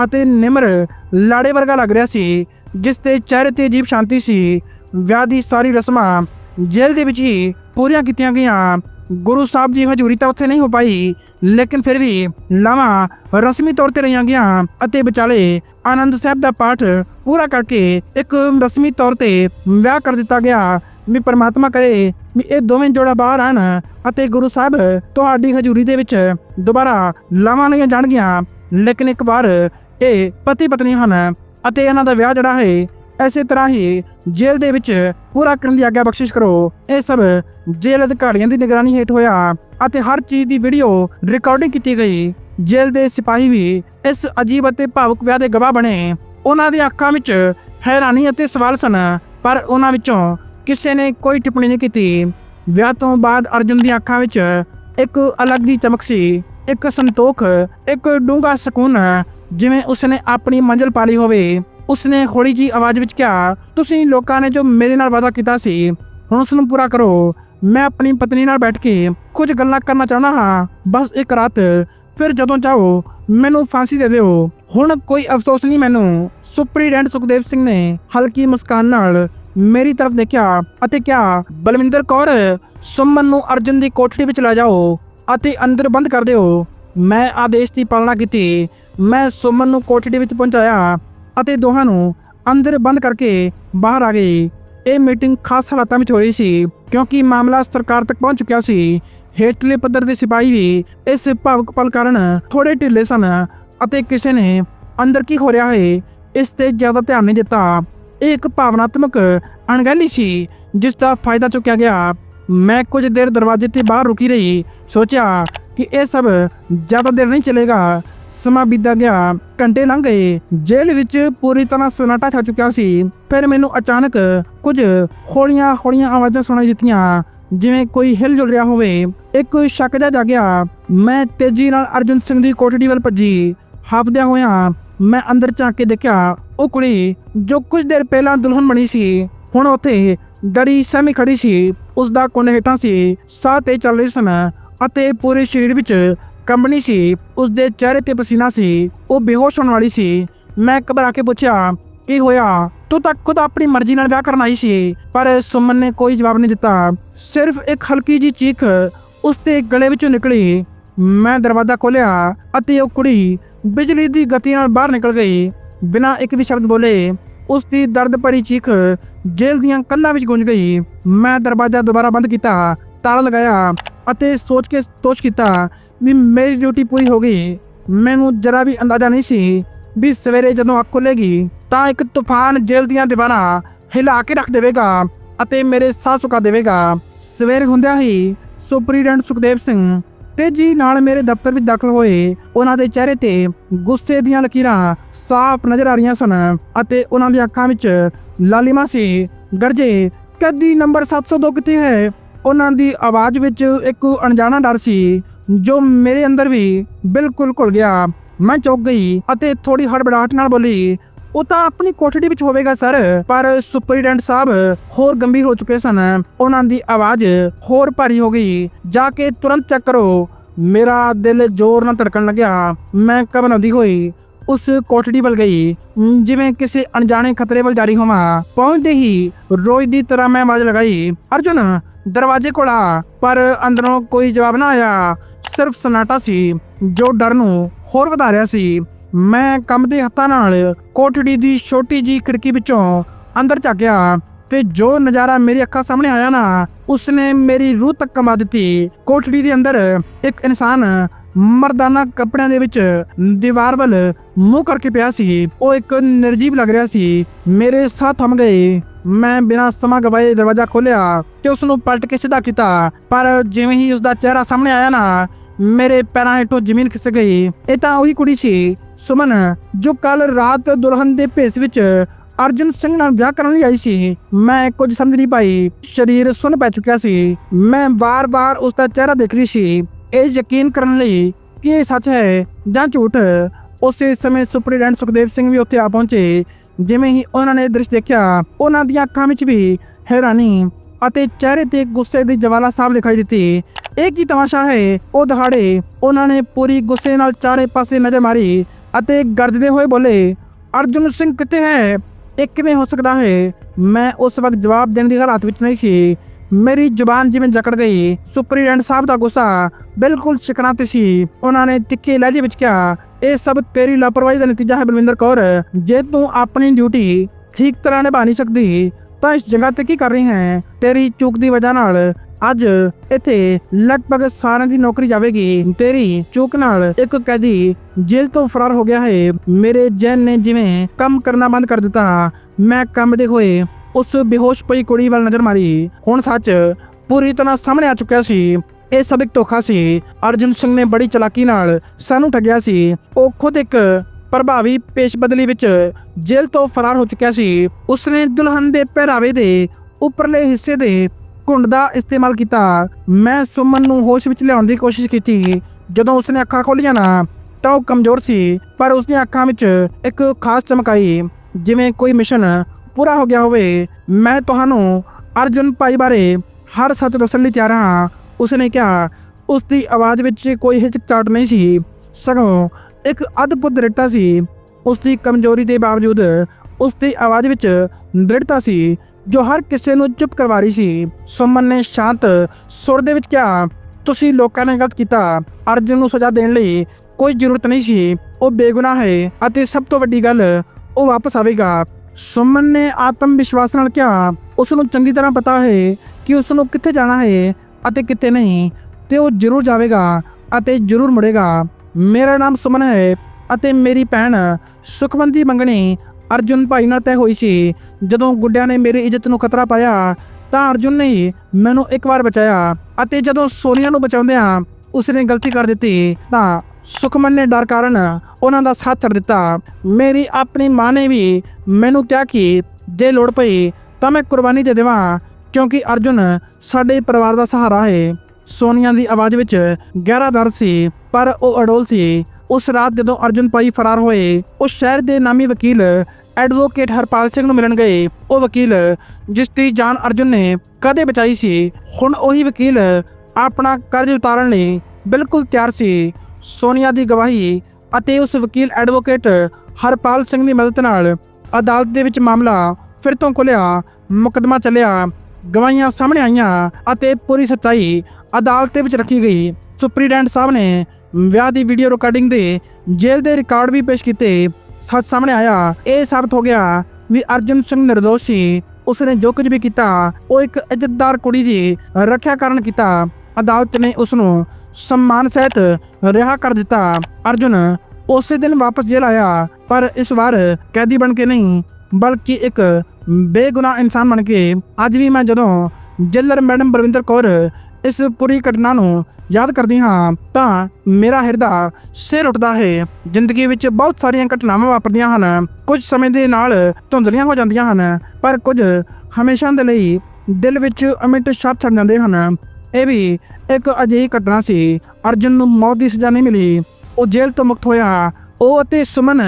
ਅਤੇ ਨਿਮਰ ਲਾੜੇ ਵਰਗਾ ਲੱਗ ਰਿਹਾ ਸੀ। ਜਿਸ ਦੇ ਚਿਹਰੇ ਤੇ ਅਜੀਬ ਸ਼ਾਂਤੀ ਸੀ, ਵਿਆਹ ਦੀ ਸਾਰੀ ਰਸਮਾਂ ਜੇਲ੍ਹ ਦੇ ਵਿੱਚ ਹੀ ਪੂਰੀਆਂ ਕੀਤੀਆਂ ਗਈਆਂ। ਗੁਰੂ ਸਾਹਿਬ ਦੀ ਹਜ਼ੂਰੀ ਤਾਂ ਉੱਥੇ ਨਹੀਂ ਹੋ ਪਾਈ, ਲੇਕਿਨ ਫਿਰ ਵੀ ਲਾਵਾਂ ਰਸਮੀ ਤੌਰ ਤੇ ਰਹੀਆਂ ਗਈਆਂ ਅਤੇ ਵਿਚਾਲੇ ਆਨੰਦ ਸਾਹਿਬ ਦਾ ਪਾਠ ਪੂਰਾ ਕਰਕੇ ਇੱਕ ਰਸਮੀ ਤੌਰ ਤੇ ਵਿਆਹ ਕਰ ਦਿੱਤਾ ਗਿਆ। ਵੀ ਪਰਮਾਤਮਾ ਕਰੇ ਵੀ ਇਹ ਦੋਵੇਂ ਜੋੜਾ ਬਾਹਰ ਆਣ ਅਤੇ ਗੁਰੂ ਸਾਹਿਬ ਤੁਹਾਡੀ ਹਜ਼ੂਰੀ ਦੇ ਵਿੱਚ ਦੁਬਾਰਾ ਲਾਵਾਂ ਲਈਆਂ ਜਾਣਗੀਆਂ। ਲੇਕਿਨ ਇੱਕ ਵਾਰ ਇਹ ਪਤੀ ਪਤਨੀ ਹਨ ਅਤੇ ਇਹਨਾਂ ਦਾ ਵਿਆਹ ਜਿਹੜਾ ਹੈ ਐਸੇ ਤਰ੍ਹਾਂ ਹੀ ਜੇਲ੍ਹ ਦੇ ਵਿੱਚ ਪੂਰਾ ਕਰਨ ਦੀ ਆਗਿਆ ਬਖਸ਼ਿਸ਼ ਕਰੋ। ਇਹ ਸਭ ਜੇਲ੍ਹ ਅਧਿਕਾਰੀਆਂ ਦੀ ਨਿਗਰਾਨੀ ਹੇਠ ਹੋਇਆ ਅਤੇ ਹਰ ਚੀਜ਼ ਦੀ ਵੀਡੀਓ ਰਿਕਾਰਡਿੰਗ ਕੀਤੀ ਗਈ। ਜੇਲ੍ਹ ਦੇ ਸਿਪਾਹੀ ਵੀ ਇਸ ਅਜੀਬ ਅਤੇ ਭਾਵੁਕ ਵਿਆਹ ਦੇ ਗਵਾਹ ਬਣੇ। ਉਹਨਾਂ ਦੀਆਂ ਅੱਖਾਂ ਵਿੱਚ ਹੈਰਾਨੀ ਅਤੇ ਸਵਾਲ ਸਨ, ਪਰ ਉਹਨਾਂ ਵਿੱਚੋਂ ਕਿਸੇ ਨੇ ਕੋਈ ਟਿੱਪਣੀ ਨਹੀਂ ਕੀਤੀ। ਵਿਆਹ ਤੋਂ ਬਾਅਦ ਅਰਜੁਨ ਦੀਆਂ ਅੱਖਾਂ ਵਿੱਚ ਇੱਕ ਅਲੱਗ ਹੀ ਚਮਕ ਸੀ। ਇੱਕ ਸੰਤੋਖ, ਇੱਕ ਡੂੰਘਾ ਸਕੂਨ ਜਿਵੇਂ ਉਸਨੇ ਆਪਣੀ ਮੰਜ਼ਿਲ ਪਾਲੀ ਹੋਵੇ, ਉਸਨੇ ਹੌਲੀ ਜੀ ਆਵਾਜ਼ ਵਿੱਚ ਕਿਹਾ, ਤੁਸੀਂ ਲੋਕਾਂ ਨੇ ਜੋ ਮੇਰੇ ਨਾਲ ਵਾਅਦਾ ਕੀਤਾ ਸੀ, ਹੁਣ ਉਸ ਨੂੰ ਪੂਰਾ ਕਰੋ। ਮੈਂ ਆਪਣੀ ਪਤਨੀ ਨਾਲ ਬੈਠ ਕੇ ਕੁਝ ਗੱਲਾਂ ਕਰਨਾ ਚਾਹੁੰਦਾ ਹਾਂ। ਬਸ ਇੱਕ ਰਾਤ, ਫਿਰ ਜਦੋਂ ਚਾਹੋ ਮੈਨੂੰ ਫਾਂਸੀ ਦੇ ਦਿਓ। ਹੁਣ ਕੋਈ ਅਫਸੋਸ ਨਹੀਂ ਮੈਨੂੰ। ਸੁਪਰੀਡੈਂਟ ਸੁਖਦੇਵ ਸਿੰਘ ਨੇ ਹਲਕੀ ਮੁਸਕਾਨ ਨਾਲ ਮੇਰੀ ਤਰਫ ਦੇਖਿਆ ਅਤੇ ਕਿਹਾ, ਬਲਵਿੰਦਰ ਕੌਰ, ਸੁਮਨ ਨੂੰ ਅਰਜਨ ਦੀ ਕੋਠੜੀ ਵਿੱਚ ਲੈ ਜਾਓ ਅਤੇ ਅੰਦਰ ਬੰਦ ਕਰ ਦਿਓ। ਮੈਂ ਆਦੇਸ਼ ਦੀ ਪਾਲਣਾ ਕੀਤੀ ਮੈਂ ਸੁਮਨ ਨੂੰ ਕੋਠੜੀ ਵਿੱਚ ਪਹੁੰਚਾਇਆ ਅਤੇ ਦੋਹਾਂ ਨੂੰ ਅੰਦਰ ਬੰਦ ਕਰਕੇ ਬਾਹਰ ਆ ਗਏ। ਇਹ ਮੀਟਿੰਗ ਖਾਸ ਹਾਲਾਤਾਂ ਵਿੱਚ ਹੋਈ ਸੀ ਕਿਉਂਕਿ ਮਾਮਲਾ ਸਰਕਾਰ ਤੱਕ ਪਹੁੰਚ ਚੁੱਕਿਆ ਸੀ। ਹੇਠਲੇ ਪੱਧਰ ਦੇ ਸਿਪਾਹੀ ਵੀ ਇਸ ਭਾਵਕ ਪਲ ਕਾਰਨ ਥੋੜੇ ਢਿੱਲੇ ਸਨ ਅਤੇ ਕਿਸੇ ਨੇ ਅੰਦਰ ਕੀ ਹੋ ਰਿਹਾ ਹੈ, ਇਸ ਤੇ ਜ਼ਿਆਦਾ ਧਿਆਨ ਨਹੀਂ ਦਿੱਤਾ। ਇਹ ਇੱਕ ਭਾਵਨਾਤਮਕ ਅਣਗਹਿਲੀ ਸੀ, ਜਿਸ ਦਾ ਫਾਇਦਾ ਚੁੱਕਿਆ ਗਿਆ। ਮੈਂ ਕੁਝ ਦੇਰ ਦਰਵਾਜ਼ੇ ਤੇ ਬਾਹਰ ਰੁਕੀ ਰਹੀ, ਸੋਚਿਆ ਕਿ ਇਹ ਸਭ ਜ਼ਿਆਦਾ ਦੇਰ ਨਹੀਂ ਚੱਲੇਗਾ। ਸਮਾਂ ਬੀਤਦਾ ਗਿਆ, ਘੰਟੇ ਲੰਘ ਗਏ, ਜੇਲ੍ਹ ਵਿੱਚ ਪੂਰੀ ਤਰ੍ਹਾਂ ਸਨਾਟਾ ਛਾ ਚੁੱਕਿਆ ਸੀ। ਫਿਰ ਮੈਨੂੰ ਅਚਾਨਕ ਕੁਝ ਹੌਲੀਆਂ ਹੌਲੀਆਂ ਆਵਾਜ਼ਾਂ ਸੁਣਾਈ ਦਿੱਤੀਆਂ, ਜਿਵੇਂ ਕੋਈ ਹਿਲ ਜੁਲ ਰਿਹਾ ਹੋਵੇ। ਇੱਕ ਸ਼ੱਕ ਜਿਹਾ ਜਾਗਿਆ, ਮੈਂ ਤੇਜ਼ੀ ਨਾਲ ਅਰਜੁਨ ਸਿੰਘ ਦੀ ਕੋਠੜੀ ਵੱਲ ਭੱਜੀ। ਹਾਫਦਿਆਂ ਹੋਇਆ ਮੈਂ ਅੰਦਰ ਝਾਕ ਕੇ ਦੇਖਿਆ, ਉਹ ਕੁੜੀ ਜੋ ਕੁਝ ਦੇਰ ਪਹਿਲਾਂ ਦੁਲਹਨ ਬਣੀ ਸੀ, ਹੁਣ ਉੱਥੇ ਡਰੀ ਸਹਿਮੀ ਖੜੀ ਸੀ। ਉਸ ਦਾ ਕੁੰਡ ਹੇਠਾਂ ਸੀ, ਸਾਹ ਤੇ ਚੱਲ ਰਹੀ ਸਨ ਅਤੇ ਪੂਰੇ ਸਰੀਰ ਵਿੱਚ ਕੰਬਣੀ ਸੀ ਉਸ ਦੇ ਚਿਹਰੇ ਤੇ ਪਸੀਨਾ ਸੀ, ਉਹ ਬੇਹੋਸ਼ ਹੋਣ ਵਾਲੀ ਸੀ। ਮੈਂ ਘਬਰਾ ਕੇ ਪੁੱਛਿਆ, ਕੀ ਹੋਇਆ? ਤੂੰ ਤਾਂ ਖੁਦ ਆਪਣੀ ਮਰਜ਼ੀ ਨਾਲ ਵਿਆਹ ਕਰਨ ਆਈ ਸੀ, ਪਰ ਸੁਮਨ ਨੇ ਕੋਈ ਜਵਾਬ ਨਹੀਂ ਦਿੱਤਾ। ਸਿਰਫ ਇੱਕ ਹਲਕੀ ਜੀ ਚੀਖ ਉਸ ਦੇ ਗਲੇ ਵਿੱਚੋਂ ਨਿਕਲੀ। ਮੈਂ ਦਰਵਾਜ਼ਾ ਖੋਲ੍ਹਿਆ ਅਤੇ ਉਹ ਕੁੜੀ ਬਿਜਲੀ ਦੀ ਗਤੀ ਨਾਲ ਬਾਹਰ ਨਿਕਲ ਗਈ। ਬਿਨਾਂ ਇੱਕ ਵੀ ਸ਼ਬਦ ਬੋਲੇ ਉਸ ਦੀ ਦਰਦ ਭਰੀ ਚੀਖ ਜੇਲ੍ਹ ਦੀਆਂ ਕੰਧਾਂ ਵਿੱਚ ਗੂੰਜ ਗਈ। ਮੈਂ ਦਰਵਾਜ਼ਾ ਦੁਬਾਰਾ ਬੰਦ ਕੀਤਾ, ਤਾਲਾ ਲਗਾਇਆ ਅਤੇ ਸੋਚ ਕੇ ਸੋਚ ਕੀਤਾ ਵੀ ਮੇਰੀ ਡਿਊਟੀ ਪੂਰੀ ਹੋ ਗਈ। ਮੈਨੂੰ ਜਰਾ ਵੀ ਅੰਦਾਜ਼ਾ ਨਹੀਂ ਸੀ ਵੀ ਸਵੇਰੇ ਜਦੋਂ ਅੱਖ ਖੁੱਲੇਗੀ, ਤਾਂ ਇੱਕ ਤੂਫਾਨ ਜੇਲ੍ਹ ਦੀਆਂ ਦੀਵਾਰਾਂ ਹਿਲਾ ਕੇ ਰੱਖ ਦੇਵੇਗਾ ਅਤੇ ਮੇਰੇ ਸਾਹ ਸੁਕਾ ਦੇਵੇਗਾ। ਸਵੇਰ ਹੁੰਦਿਆਂ ਹੀ ਸੁਪਰੀਡੈਂਟ ਸੁਖਦੇਵ ਸਿੰਘ ਤੇਜ਼ੀ ਨਾਲ ਮੇਰੇ ਦਫ਼ਤਰ ਵਿੱਚ ਦਾਖਲ ਹੋਏ। ਉਹਨਾਂ ਦੇ ਚਿਹਰੇ ਤੇ ਗੁੱਸੇ ਦੀਆਂ ਲਕੀਰਾਂ ਸਾਫ਼ ਨਜ਼ਰ ਆ ਰਹੀਆਂ ਸਨ ਅਤੇ ਉਹਨਾਂ ਦੀਆਂ ਅੱਖਾਂ ਵਿੱਚ ਲਾਲਿਮਾ ਸੀ। ਗਰਜੇ, ਕਦੀ ਨੰਬਰ 702 ਕਿੱਥੇ ਹੈ? ਉਹਨਾਂ ਦੀ ਆਵਾਜ਼ ਵਿੱਚ ਇੱਕ ਅਣਜਾਣਾ ਡਰ ਸੀ। ਜੋ ਮੇਰੇ ਅੰਦਰ ਵੀ ਬਿਲਕੁਲ ਘੁਲ ਗਿਆ। ਮੈਂ ਚੁੱਕ ਗਈ ਅਤੇ ਥੋੜੀ ਹੜਬੜਾਹਟ ਨਾਲ ਬੋਲੀ, ਉਹ ਤਾਂ ਆਪਣੀ ਕੋਠੜੀ ਵਿੱਚ ਹੋਵੇਗਾ, ਸਰ। ਪਰ ਸੁਪਰੀਡੈਂਟ ਸਾਹਿਬ ਹੋਰ ਗੰਭੀਰ ਹੋ ਚੁੱਕੇ ਸਨ। ਉਹਨਾਂ ਦੀ ਆਵਾਜ਼ ਹੋਰ ਭਾਰੀ ਹੋ ਗਈ। ਜਾ ਕੇ ਤੁਰੰਤ ਚੈੱਕ ਕਰੋ। ਮੇਰਾ ਦਿਲ ਜ਼ੋਰ ਨਾਲ ਧੜਕਣ ਲੱਗਿਆ। ਮੈਂ ਘਬਰਾਉਂਦੀ ਹੋਈ ਉਸ ਕੋਠੜੀ ਵੱਲ ਗਈ। ਜਿਵੇਂ ਕਿਸੇ ਅਣਜਾਣੇ ਖਤਰੇ ਵੱਲ ਜਾਰੀ ਹੋਵਾਂ। ਪਹੁੰਚਦੇ ਹੀ ਰੋਜ਼ ਦੀ ਤਰ੍ਹਾਂ ਮੈਂ ਆਵਾਜ਼ ਲਗਾਈ, ਅਰਜੁਨ, ਦਰਵਾਜ਼ੇ ਕੋਲ ਆ। ਪਰ ਅੰਦਰੋਂ ਕੋਈ ਜਵਾਬ ਨਾ ਆਇਆ। ਸਿਰਫ ਸਨਾਟਾ ਸੀ, ਜੋ ਡਰ ਨੂੰ ਹੋਰ ਵਧਾ ਰਿਹਾ ਸੀ। ਮੈਂ ਕੰਮ ਦੇ ਹੱਥਾਂ ਨਾਲ ਕੋਠੜੀ ਦੀ ਛੋਟੀ ਜੀ ਖਿੜਕੀ ਵਿੱਚੋਂ ਅੰਦਰ ਝਾਕਿਆ ਤੇ ਜੋ ਨਜ਼ਾਰਾ ਮੇਰੀ ਅੱਖਾਂ ਸਾਹਮਣੇ ਆਇਆ ਨਾ, ਉਸਨੇ ਮੇਰੀ ਰੂਹ ਤੱਕ ਕਮਾ ਦਿੱਤੀ। ਕੋਠੜੀ ਦੇ ਅੰਦਰ ਇੱਕ ਇਨਸਾਨ ਮਰਦਾਨਾ ਕੱਪੜਿਆਂ ਦੇ ਵਿੱਚ ਦੀਵਾਰ ਵੱਲ ਮੂੰਹ ਕਰਕੇ ਪਿਆ ਸੀ। ਉਹ ਇੱਕ ਨਿਰਜੀਵ ਲੱਗ ਰਿਹਾ ਸੀ। ਮੇਰੇ ਸਾਹ ਥੰਮ ਗਏ। ਮੈਂ ਬਿਨਾਂ ਸਮਾਂ ਗਵਾਏ ਦਰਵਾਜ਼ਾ ਖੋਲ੍ਹਿਆ ਤੇ ਉਸ ਨੂੰ ਪਲਟ ਕੇ ਸਿੱਧਾ ਕੀਤਾ। ਪਰ ਜਿਵੇਂ ਹੀ ਉਸ ਦਾ ਚਿਹਰਾ ਸਾਹਮਣੇ ਆਇਆ ਨਾ, ਮੇਰੇ ਪੈਰਾਂ ਹੇਠੋਂ ਜ਼ਮੀਨ ਖਿਸਕ ਗਈ। ਇਹ ਤਾਂ ਉਹੀ ਕੁੜੀ ਸੀ, ਸੁਮਨ, ਜੋ ਕੱਲ ਰਾਤ ਦੁਲਹਨ ਦੇ ਭੇਸ ਵਿੱਚ ਅਰਜੁਨ ਸਿੰਘ ਨਾਲ ਵਿਆਹ ਕਰਨ ਲਈ ਆਈ ਸੀ। ਮੈਂ ਕੁਝ ਸਮਝ ਨਹੀਂ ਪਾਈ। ਸਰੀਰ ਸੁੰਨ ਪੈ ਚੁੱਕਿਆ ਸੀ। ਮੈਂ ਵਾਰ ਵਾਰ ਉਸ ਦਾ ਚਿਹਰਾ ਦੇਖ ਰਹੀ ਸੀ। ਇਹ ਯਕੀਨ ਕਰਨ ਲਈ ਕਿ ਇਹ ਸੱਚ ਹੈ ਜਾਂ ਝੂਠ, ਉਸੇ ਸਮੇਂ ਸੁਪਰੀਡੈਂਟ ਸੁਖਦੇਵ ਸਿੰਘ ਵੀ ਉੱਥੇ ਆ ਪਹੁੰਚੇ, ਜਿਵੇਂ ਹੀ ਉਹਨਾਂ ਨੇ ਦ੍ਰਿਸ਼ ਦੇਖਿਆ, ਉਹਨਾਂ ਦੀਆਂ ਅੱਖਾਂ ਵਿੱਚ ਵੀ ਹੈਰਾਨੀ ਅਤੇ ਚਿਹਰੇ ਤੇ ਗੁੱਸੇ ਦੀ ਜਵਾਲਾ ਸਾਹਬ ਦਿਖਾਈ ਦਿੱਤੀ। ਇਹ ਕੀ ਤਮਾਸ਼ਾ ਹੈ? ਉਹ ਦਹਾੜੇ ਉਹਨਾਂ ਨੇ ਪੂਰੀ ਗੁੱਸੇ ਨਾਲ ਚਾਰੇ ਪਾਸੇ ਨਜ਼ਰ ਮਾਰੀ ਅਤੇ ਗਰਜਦੇ ਹੋਏ ਬੋਲੇ, ਅਰਜੁਨ ਸਿੰਘ ਕਿੱਥੇ ਹੈ? ਇਹ ਕਿਵੇਂ ਹੋ ਸਕਦਾ ਹੈ? ਮੈਂ ਉਸ ਵਕਤ ਜਵਾਬ ਦੇਣ ਦੀ ਹਾਲਾਤ ਵਿੱਚ ਨਹੀਂ ਸੀ। ਮੇਰੀ ਜ਼ੁਬਾਨ ਜਿਵੇਂ ਜਕੜ ਗਈ ਸੁਪਰੀਡੈਂਟ ਸਾਹਿਬ ਦਾ ਗੁੱਸਾ ਬਿਲਕੁਲ ਸ਼ਿਕਰਾਂ ਤੇ ਸੀ। ਉਹਨਾਂ ਨੇ ਤਿੱਖੇ ਲਹਿਜੇ ਵਿੱਚ ਕਿਹਾ, ਇਹ ਸਭ ਤੇਰੀ ਲਾਪਰਵਾਹੀ ਦਾ ਨਤੀਜਾ ਹੈ ਬਲਵਿੰਦਰ ਕੌਰ। ਜੇ ਤੂੰ ਆਪਣੀ ਡਿਊਟੀ ਠੀਕ ਤਰ੍ਹਾਂ ਨਿਭਾ ਨਹੀਂ ਸਕਦੀ, ਤਾਂ ਇਸ ਜਗ੍ਹਾ ਤੇ ਕੀ ਕਰ ਰਹੀ ਹੈ? ਤੇਰੀ ਚੂਕ ਦੀ ਵਜ੍ਹਾ ਨਾਲ ਅੱਜ ਇੱਥੇ ਲਗਭਗ ਸਾਰਿਆਂ ਦੀ ਨੌਕਰੀ ਜਾਵੇਗੀ। ਤੇਰੀ ਚੂਕ ਨਾਲ ਇੱਕ ਕੈਦੀ ਜੇਲ੍ਹ ਤੋਂ ਫਰਾਰ ਹੋ ਗਿਆ ਹੈ। ਮੇਰੇ ਜੈਨ ਨੇ ਜਿਵੇਂ ਕੰਮ ਕਰਨਾ ਬੰਦ ਕਰ ਦਿੱਤਾ। ਮੈਂ ਕੰਮ ਦੇ ਹੋਏ ਉਸ ਬੇਹੋਸ਼ ਪਈ ਕੁੜੀ ਵੱਲ ਨਜ਼ਰ ਮਾਰੀ। ਹੁਣ ਸੱਚ ਪੂਰੀ ਤਰ੍ਹਾਂ ਸਾਹਮਣੇ ਆ ਚੁੱਕਿਆ ਸੀ। ਇਹ ਸਭ ਇੱਕ ਧੋਖਾ ਸੀ। ਅਰਜੁਨ ਸਿੰਘ ਨੇ ਬੜੀ ਚਲਾਕੀ ਨਾਲ ਸਾਨੂੰ ਠੱਗਿਆ ਸੀ। ਉਹ ਖੁਦ ਇੱਕ ਪ੍ਰਭਾਵੀ ਪੇਸ਼ਬਦਲੀ ਵਿੱਚ ਜੇਲ੍ਹ ਤੋਂ ਫਰਾਰ ਹੋ ਚੁੱਕਿਆ ਸੀ। ਉਸਨੇ ਦੁਲਹਨ ਦੇ ਪਹਿਰਾਵੇ ਦੇ ਉੱਪਰਲੇ ਹਿੱਸੇ ਦੇ ਘੁੰਡ ਦਾ ਇਸਤੇਮਾਲ ਕੀਤਾ। ਮੈਂ ਸੁਮਨ ਨੂੰ ਹੋਸ਼ ਵਿੱਚ ਲਿਆਉਣ ਦੀ ਕੋਸ਼ਿਸ਼ ਕੀਤੀ। ਜਦੋਂ ਉਸਨੇ ਅੱਖਾਂ ਖੋਲੀਆਂ ਨਾ, ਤਾਂ ਉਹ ਕਮਜ਼ੋਰ ਸੀ। ਪਰ ਉਸਦੀਆਂ ਅੱਖਾਂ ਵਿੱਚ ਇੱਕ ਖਾਸ ਚਮਕਾਈ ਜਿਵੇਂ ਕੋਈ ਮਿਸ਼ਨ ਪੂਰਾ ਹੋ ਗਿਆ ਹੋਵੇ, ਮੈਂ ਤੁਹਾਨੂੰ ਅਰਜੁਨ ਭਾਈ ਬਾਰੇ ਹਰ ਸੱਚ ਦੱਸਣ ਲਈ ਤਿਆਰ ਹਾਂ। ਉਸਨੇ ਕਿਹਾ ਉਸ ਦੀ ਆਵਾਜ਼ ਵਿੱਚ ਕੋਈ ਹਿਚਕਚਾਟ ਨਹੀਂ ਸੀ। ਸਗੋਂ ਇੱਕ ਅਦਭੁਤ ਦ੍ਰਿੜਤਾ ਸੀ। ਉਸ ਦੀ ਕਮਜ਼ੋਰੀ ਦੇ ਬਾਵਜੂਦ ਉਸ ਦੀ ਆਵਾਜ਼ ਵਿੱਚ ਦ੍ਰਿੜਤਾ ਸੀ, ਜੋ ਹਰ ਕਿਸੇ ਨੂੰ ਚੁੱਪ ਕਰਵਾ ਰਹੀ ਸੀ। ਸੁਮਨ ਨੇ ਸ਼ਾਂਤ ਸੁਰ ਦੇ ਵਿੱਚ ਕਿਹਾ, ਤੁਸੀਂ ਲੋਕਾਂ ਨੇ ਗਲਤ ਕੀਤਾ। ਅਰਜੁਨ ਨੂੰ ਸਜ਼ਾ ਦੇਣ ਲਈ ਕੋਈ ਜ਼ਰੂਰਤ ਨਹੀਂ ਸੀ। ਉਹ ਬੇਗੁਨਾਹ ਹੈ ਅਤੇ ਸਭ ਤੋਂ ਵੱਡੀ ਗੱਲ ਉਹ ਵਾਪਸ ਆਵੇਗਾ। ਸੁਮਨ ਨੇ ਆਤਮ ਵਿਸ਼ਵਾਸ ਨਾਲ ਕਿਹਾ ਉਸ ਨੂੰ ਚੰਗੀ ਤਰ੍ਹਾਂ ਪਤਾ ਹੈ ਕਿ ਉਸ ਨੂੰ ਕਿੱਥੇ ਜਾਣਾ ਹੈ ਅਤੇ ਕਿੱਥੇ ਨਹੀਂ, ਤੇ ਉਹ ਜ਼ਰੂਰ ਜਾਵੇਗਾ ਅਤੇ ਜ਼ਰੂਰ ਮੁੜੇਗਾ। ਮੇਰਾ ਨਾਮ ਸੁਮਨ ਹੈ ਅਤੇ ਮੇਰੀ ਭੈਣ ਸੁਖਵੰਤੀ ਮੰਗਣੀ ਅਰਜੁਨ ਭਾਈ ਨਾਲ ਤੈਅ ਹੋਈ ਸੀ। ਜਦੋਂ ਗੁੱਡਿਆਂ ਨੇ ਮੇਰੀ ਇੱਜ਼ਤ ਨੂੰ ਖਤਰਾ ਪਾਇਆ, ਤਾਂ ਅਰਜੁਨ ਨੇ ਹੀ ਮੈਨੂੰ ਇੱਕ ਵਾਰ ਬਚਾਇਆ ਅਤੇ ਜਦੋਂ ਸੋਨੀਆ ਨੂੰ ਬਚਾਉਂਦਿਆਂ ਉਸਨੇ ਗਲਤੀ ਕਰ ਦਿੱਤੀ, ਤਾਂ ਸੁਖਮਨ ਨੇ ਡਰ ਕਾਰਨ ਉਹਨਾਂ ਦਾ ਸਾਥ ਛੱਡ ਦਿੱਤਾ। ਮੇਰੀ ਆਪਣੀ ਮਾਂ ਨੇ ਵੀ ਮੈਨੂੰ ਕਿਹਾ ਕਿ ਜੇ ਲੋੜ ਪਈ ਤਾਂ ਮੈਂ ਕੁਰਬਾਨੀ ਦੇ ਦੇਵਾਂ, ਕਿਉਂਕਿ ਅਰਜੁਨ ਸਾਡੇ ਪਰਿਵਾਰ ਦਾ ਸਹਾਰਾ ਹੈ। ਸੋਨੀਆ ਦੀ ਆਵਾਜ਼ ਵਿੱਚ ਗਹਿਰਾ ਦਰਦ ਸੀ, ਪਰ ਉਹ ਅਡੋਲ ਸੀ। ਉਸ ਰਾਤ ਜਦੋਂ ਅਰਜੁਨ ਭਾਈ ਫਰਾਰ ਹੋਏ ਉਸ ਸ਼ਹਿਰ ਦੇ ਨਾਮੀ ਵਕੀਲ ਐਡਵੋਕੇਟ ਹਰਪਾਲ ਸਿੰਘ ਨੂੰ ਮਿਲਣ ਗਏ। ਉਹ ਵਕੀਲ ਜਿਸ ਦੀ ਜਾਨ ਅਰਜੁਨ ਨੇ ਕਦੇ ਬਚਾਈ ਸੀ, ਹੁਣ ਉਹੀ ਵਕੀਲ ਆਪਣਾ ਕਰਜ਼ ਉਤਾਰਨ ਲਈ ਬਿਲਕੁਲ ਤਿਆਰ ਸੀ। ਸੋਨੀਆ ਦੀ ਗਵਾਹੀ ਅਤੇ ਉਸ ਵਕੀਲ ਐਡਵੋਕੇਟ ਹਰਪਾਲ ਸਿੰਘ ਦੀ ਮਦਦ ਨਾਲ ਅਦਾਲਤ ਦੇ ਵਿੱਚ ਮਾਮਲਾ ਫਿਰ ਤੋਂ ਖੁੱਲਿਆ ਮੁਕਦਮਾ ਚੱਲਿਆ, ਗਵਾਹੀਆਂ ਸਾਹਮਣੇ ਆਈਆਂ ਅਤੇ ਪੂਰੀ ਸੱਚਾਈ ਅਦਾਲਤ ਦੇ ਵਿੱਚ ਰੱਖੀ ਗਈ। ਸੁਪਰੀਡੈਂਟ ਸਾਹਿਬ ਨੇ ਵਿਆਹ ਦੀ ਵੀਡੀਓ ਰਿਕਾਰਡਿੰਗ ਦੇ ਜੇਲ੍ਹ ਦੇ ਰਿਕਾਰਡ ਵੀ ਪੇਸ਼ ਕੀਤੇ। ਸੱਚ ਸਾਹਮਣੇ ਆਇਆ, ਇਹ ਸਾਬਤ ਹੋ ਗਿਆ ਵੀ ਅਰਜੁਨ ਸਿੰਘ ਨਿਰਦੋਸ਼ ਸੀ ਉਸਨੇ ਜੋ ਕੁਝ ਵੀ ਕੀਤਾ, ਉਹ ਇੱਕ ਇੱਜ਼ਤਦਾਰ ਕੁੜੀ ਦੀ ਰੱਖਿਆ ਕਰਨ ਕੀਤਾ। ਅਦਾਲਤ ਨੇ ਉਸ ਨੂੰ ਸਨਮਾਨ ਸਹਿਤ ਰਿਹਾ ਕਰ ਦਿੱਤਾ ਅਰਜੁਨ ਉਸੇ ਦਿਨ ਵਾਪਸ ਜੇਲ੍ਹ ਆਇਆ ਪਰ ਇਸ ਵਾਰ ਕੈਦੀ ਬਣ ਕੇ ਨਹੀਂ ਬਲਕਿ ਇੱਕ ਬੇਗੁਨਾਹ ਇਨਸਾਨ ਬਣ ਕੇ ਅੱਜ ਵੀ ਮੈਂ ਜਦੋਂ ਜੇਲਰ ਮੈਡਮ ਬਰਵਿੰਦਰ ਕੌਰ ਇਸ ਪੂਰੀ ਘਟਨਾ ਨੂੰ ਯਾਦ ਕਰਦੀ ਹਾਂ ਤਾਂ ਮੇਰਾ ਹਿਰਦਾ ਸਿਰ ਉੱਠਦਾ ਹੈ ਜ਼ਿੰਦਗੀ ਵਿੱਚ ਬਹੁਤ ਸਾਰੀਆਂ ਘਟਨਾਵਾਂ ਵਾਪਰਦੀਆਂ ਹਨ ਕੁਝ ਸਮੇਂ ਦੇ ਨਾਲ ਧੁੰਦਲੀਆਂ ਹੋ ਜਾਂਦੀਆਂ ਹਨ ਪਰ ਕੁਝ ਹਮੇਸ਼ਾ ਦੇ ਲਈ ਦਿਲ ਵਿੱਚ ਅਮਿਟ ਛਾਪ ਛੱਡ ਜਾਂਦੇ ਹਨ ਇਹ ਵੀ ਇੱਕ ਅਜਿਹੀ ਘਟਨਾ ਸੀ। ਅਰਜੁਨ ਨੂੰ ਮੌਤ ਦੀ ਸਜ਼ਾ ਨਹੀਂ ਮਿਲੀ। ਉਹ ਜੇਲ੍ਹ ਤੋਂ ਮੁਕਤ ਹੋਇਆ। ਉਹ ਅਤੇ ਸੁਮਨ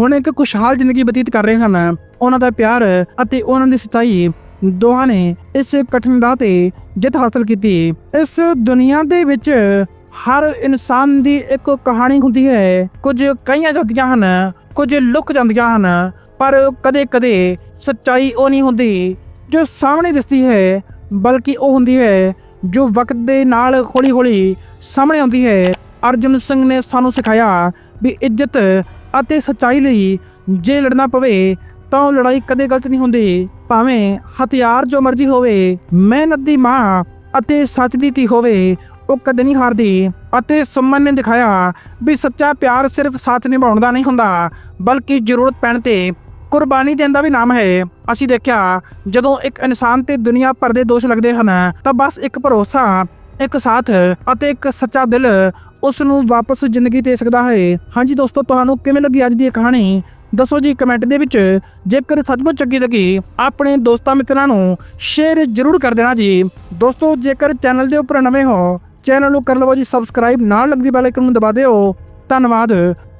ਹੁਣ ਇੱਕ ਖੁਸ਼ਹਾਲ ਜ਼ਿੰਦਗੀ ਬਤੀਤ ਕਰ ਰਹੇ ਹਨ ਉਹਨਾਂ ਦਾ ਪਿਆਰ ਅਤੇ ਉਹਨਾਂ ਦੀ ਸਚਾਈ ਦੋਹਾਂ ਨੇ ਇਸ ਕਠਿਨ ਰਾਹ ਤੇ ਜਿੱਤ ਹਾਸਲ ਕੀਤੀ। ਇਸ ਦੁਨੀਆ ਦੇ ਵਿੱਚ ਹਰ ਇਨਸਾਨ ਦੀ ਇੱਕ ਕਹਾਣੀ ਹੁੰਦੀ ਹੈ। ਕੁਝ ਕਈਆਂ ਜਾਂਦੀਆਂ ਹਨ, ਕੁਝ ਲੁਕ ਜਾਂਦੀਆਂ ਹਨ, ਪਰ ਕਦੇ-ਕਦੇ ਸੱਚਾਈ ਉਹ ਨਹੀਂ ਹੁੰਦੀ ਜੋ ਸਾਹਮਣੇ ਦਿਸਦੀ ਹੈ, ਬਲਕਿ ਉਹ ਹੁੰਦੀ ਹੈ ਜੋ ਵਕਤ ਦੇ ਨਾਲ ਹੌਲੀ-ਹੌਲੀ ਸਾਹਮਣੇ ਆਉਂਦੀ ਹੈ, ਅਰਜੁਨ ਸਿੰਘ ਨੇ ਸਾਨੂੰ ਸਿਖਾਇਆ ਵੀ ਇੱਜ਼ਤ ਅਤੇ ਸੱਚਾਈ ਲਈ ਜੇ ਲੜਨਾ ਪਵੇ ਤਾਂ ਉਹ ਲੜਾਈ ਕਦੇ ਗਲਤ ਨਹੀਂ ਹੁੰਦੀ। ਭਾਵੇਂ ਹਥਿਆਰ ਜੋ ਮਰਜ਼ੀ ਹੋਵੇ, ਮਿਹਨਤ ਦੀ ਮਾਂ ਅਤੇ ਸੱਚ ਦੀ ਧੀ ਹੋਵੇ, ਉਹ ਕਦੇ ਨਹੀਂ ਹਾਰਦੀ ਅਤੇ ਸੁਮਨ ਨੇ ਦਿਖਾਇਆ ਵੀ ਸੱਚਾ ਪਿਆਰ ਸਿਰਫ ਸਾਥ ਨਿਭਾਉਣ ਦਾ ਨਹੀਂ ਹੁੰਦਾ, ਬਲਕਿ ਜ਼ਰੂਰਤ ਪੈਣ ਤੇ ਕੁਰਬਾਨੀ ਦੇਣ ਦਾ ਵੀ ਨਾਮ ਹੈ ਅਸੀਂ ਦੇਖਿਆ, ਜਦੋਂ ਇੱਕ ਇਨਸਾਨ ਤੇ ਦੁਨੀਆ ਭਰ ਦੇ ਦੋਸ਼ ਲੱਗਦੇ ਹਨ, ਤਾਂ ਬਸ ਇੱਕ ਭਰੋਸਾ, ਇੱਕ ਸਾਥ ਅਤੇ ਇੱਕ ਸੱਚਾ ਦਿਲ ਉਸ ਨੂੰ ਵਾਪਸ ਜ਼ਿੰਦਗੀ ਦੇ ਸਕਦਾ ਹੈ। ਹਾਂਜੀ ਦੋਸਤੋ, ਤੁਹਾਨੂੰ ਕਿਵੇਂ ਲੱਗੀ ਅੱਜ ਦੀ ਇਹ ਕਹਾਣੀ? ਦੱਸੋ ਜੀ ਕਮੈਂਟ ਦੇ ਵਿੱਚ। ਜੇਕਰ ਸੱਚਮੁੱਚ ਚੰਗੀ ਲੱਗੀ, ਆਪਣੇ ਦੋਸਤਾਂ ਮਿੱਤਰਾਂ ਨੂੰ ਸ਼ੇਅਰ ਜ਼ਰੂਰ ਕਰ ਦੇਣਾ ਜੀ। ਦੋਸਤੋ, ਜੇਕਰ ਚੈਨਲ ਦੇ ਉੱਪਰ ਨਵੇਂ ਹੋ ਚੈਨਲ ਨੂੰ ਕਰ ਲਵੋ ਜੀ ਸਬਸਕ੍ਰਾਈਬ ਨਾਲ ਲੱਗਦੀ ਬੈਲ ਆਈਕਨ ਨੂੰ ਦਬਾ ਦਿਓ। ਧੰਨਵਾਦ।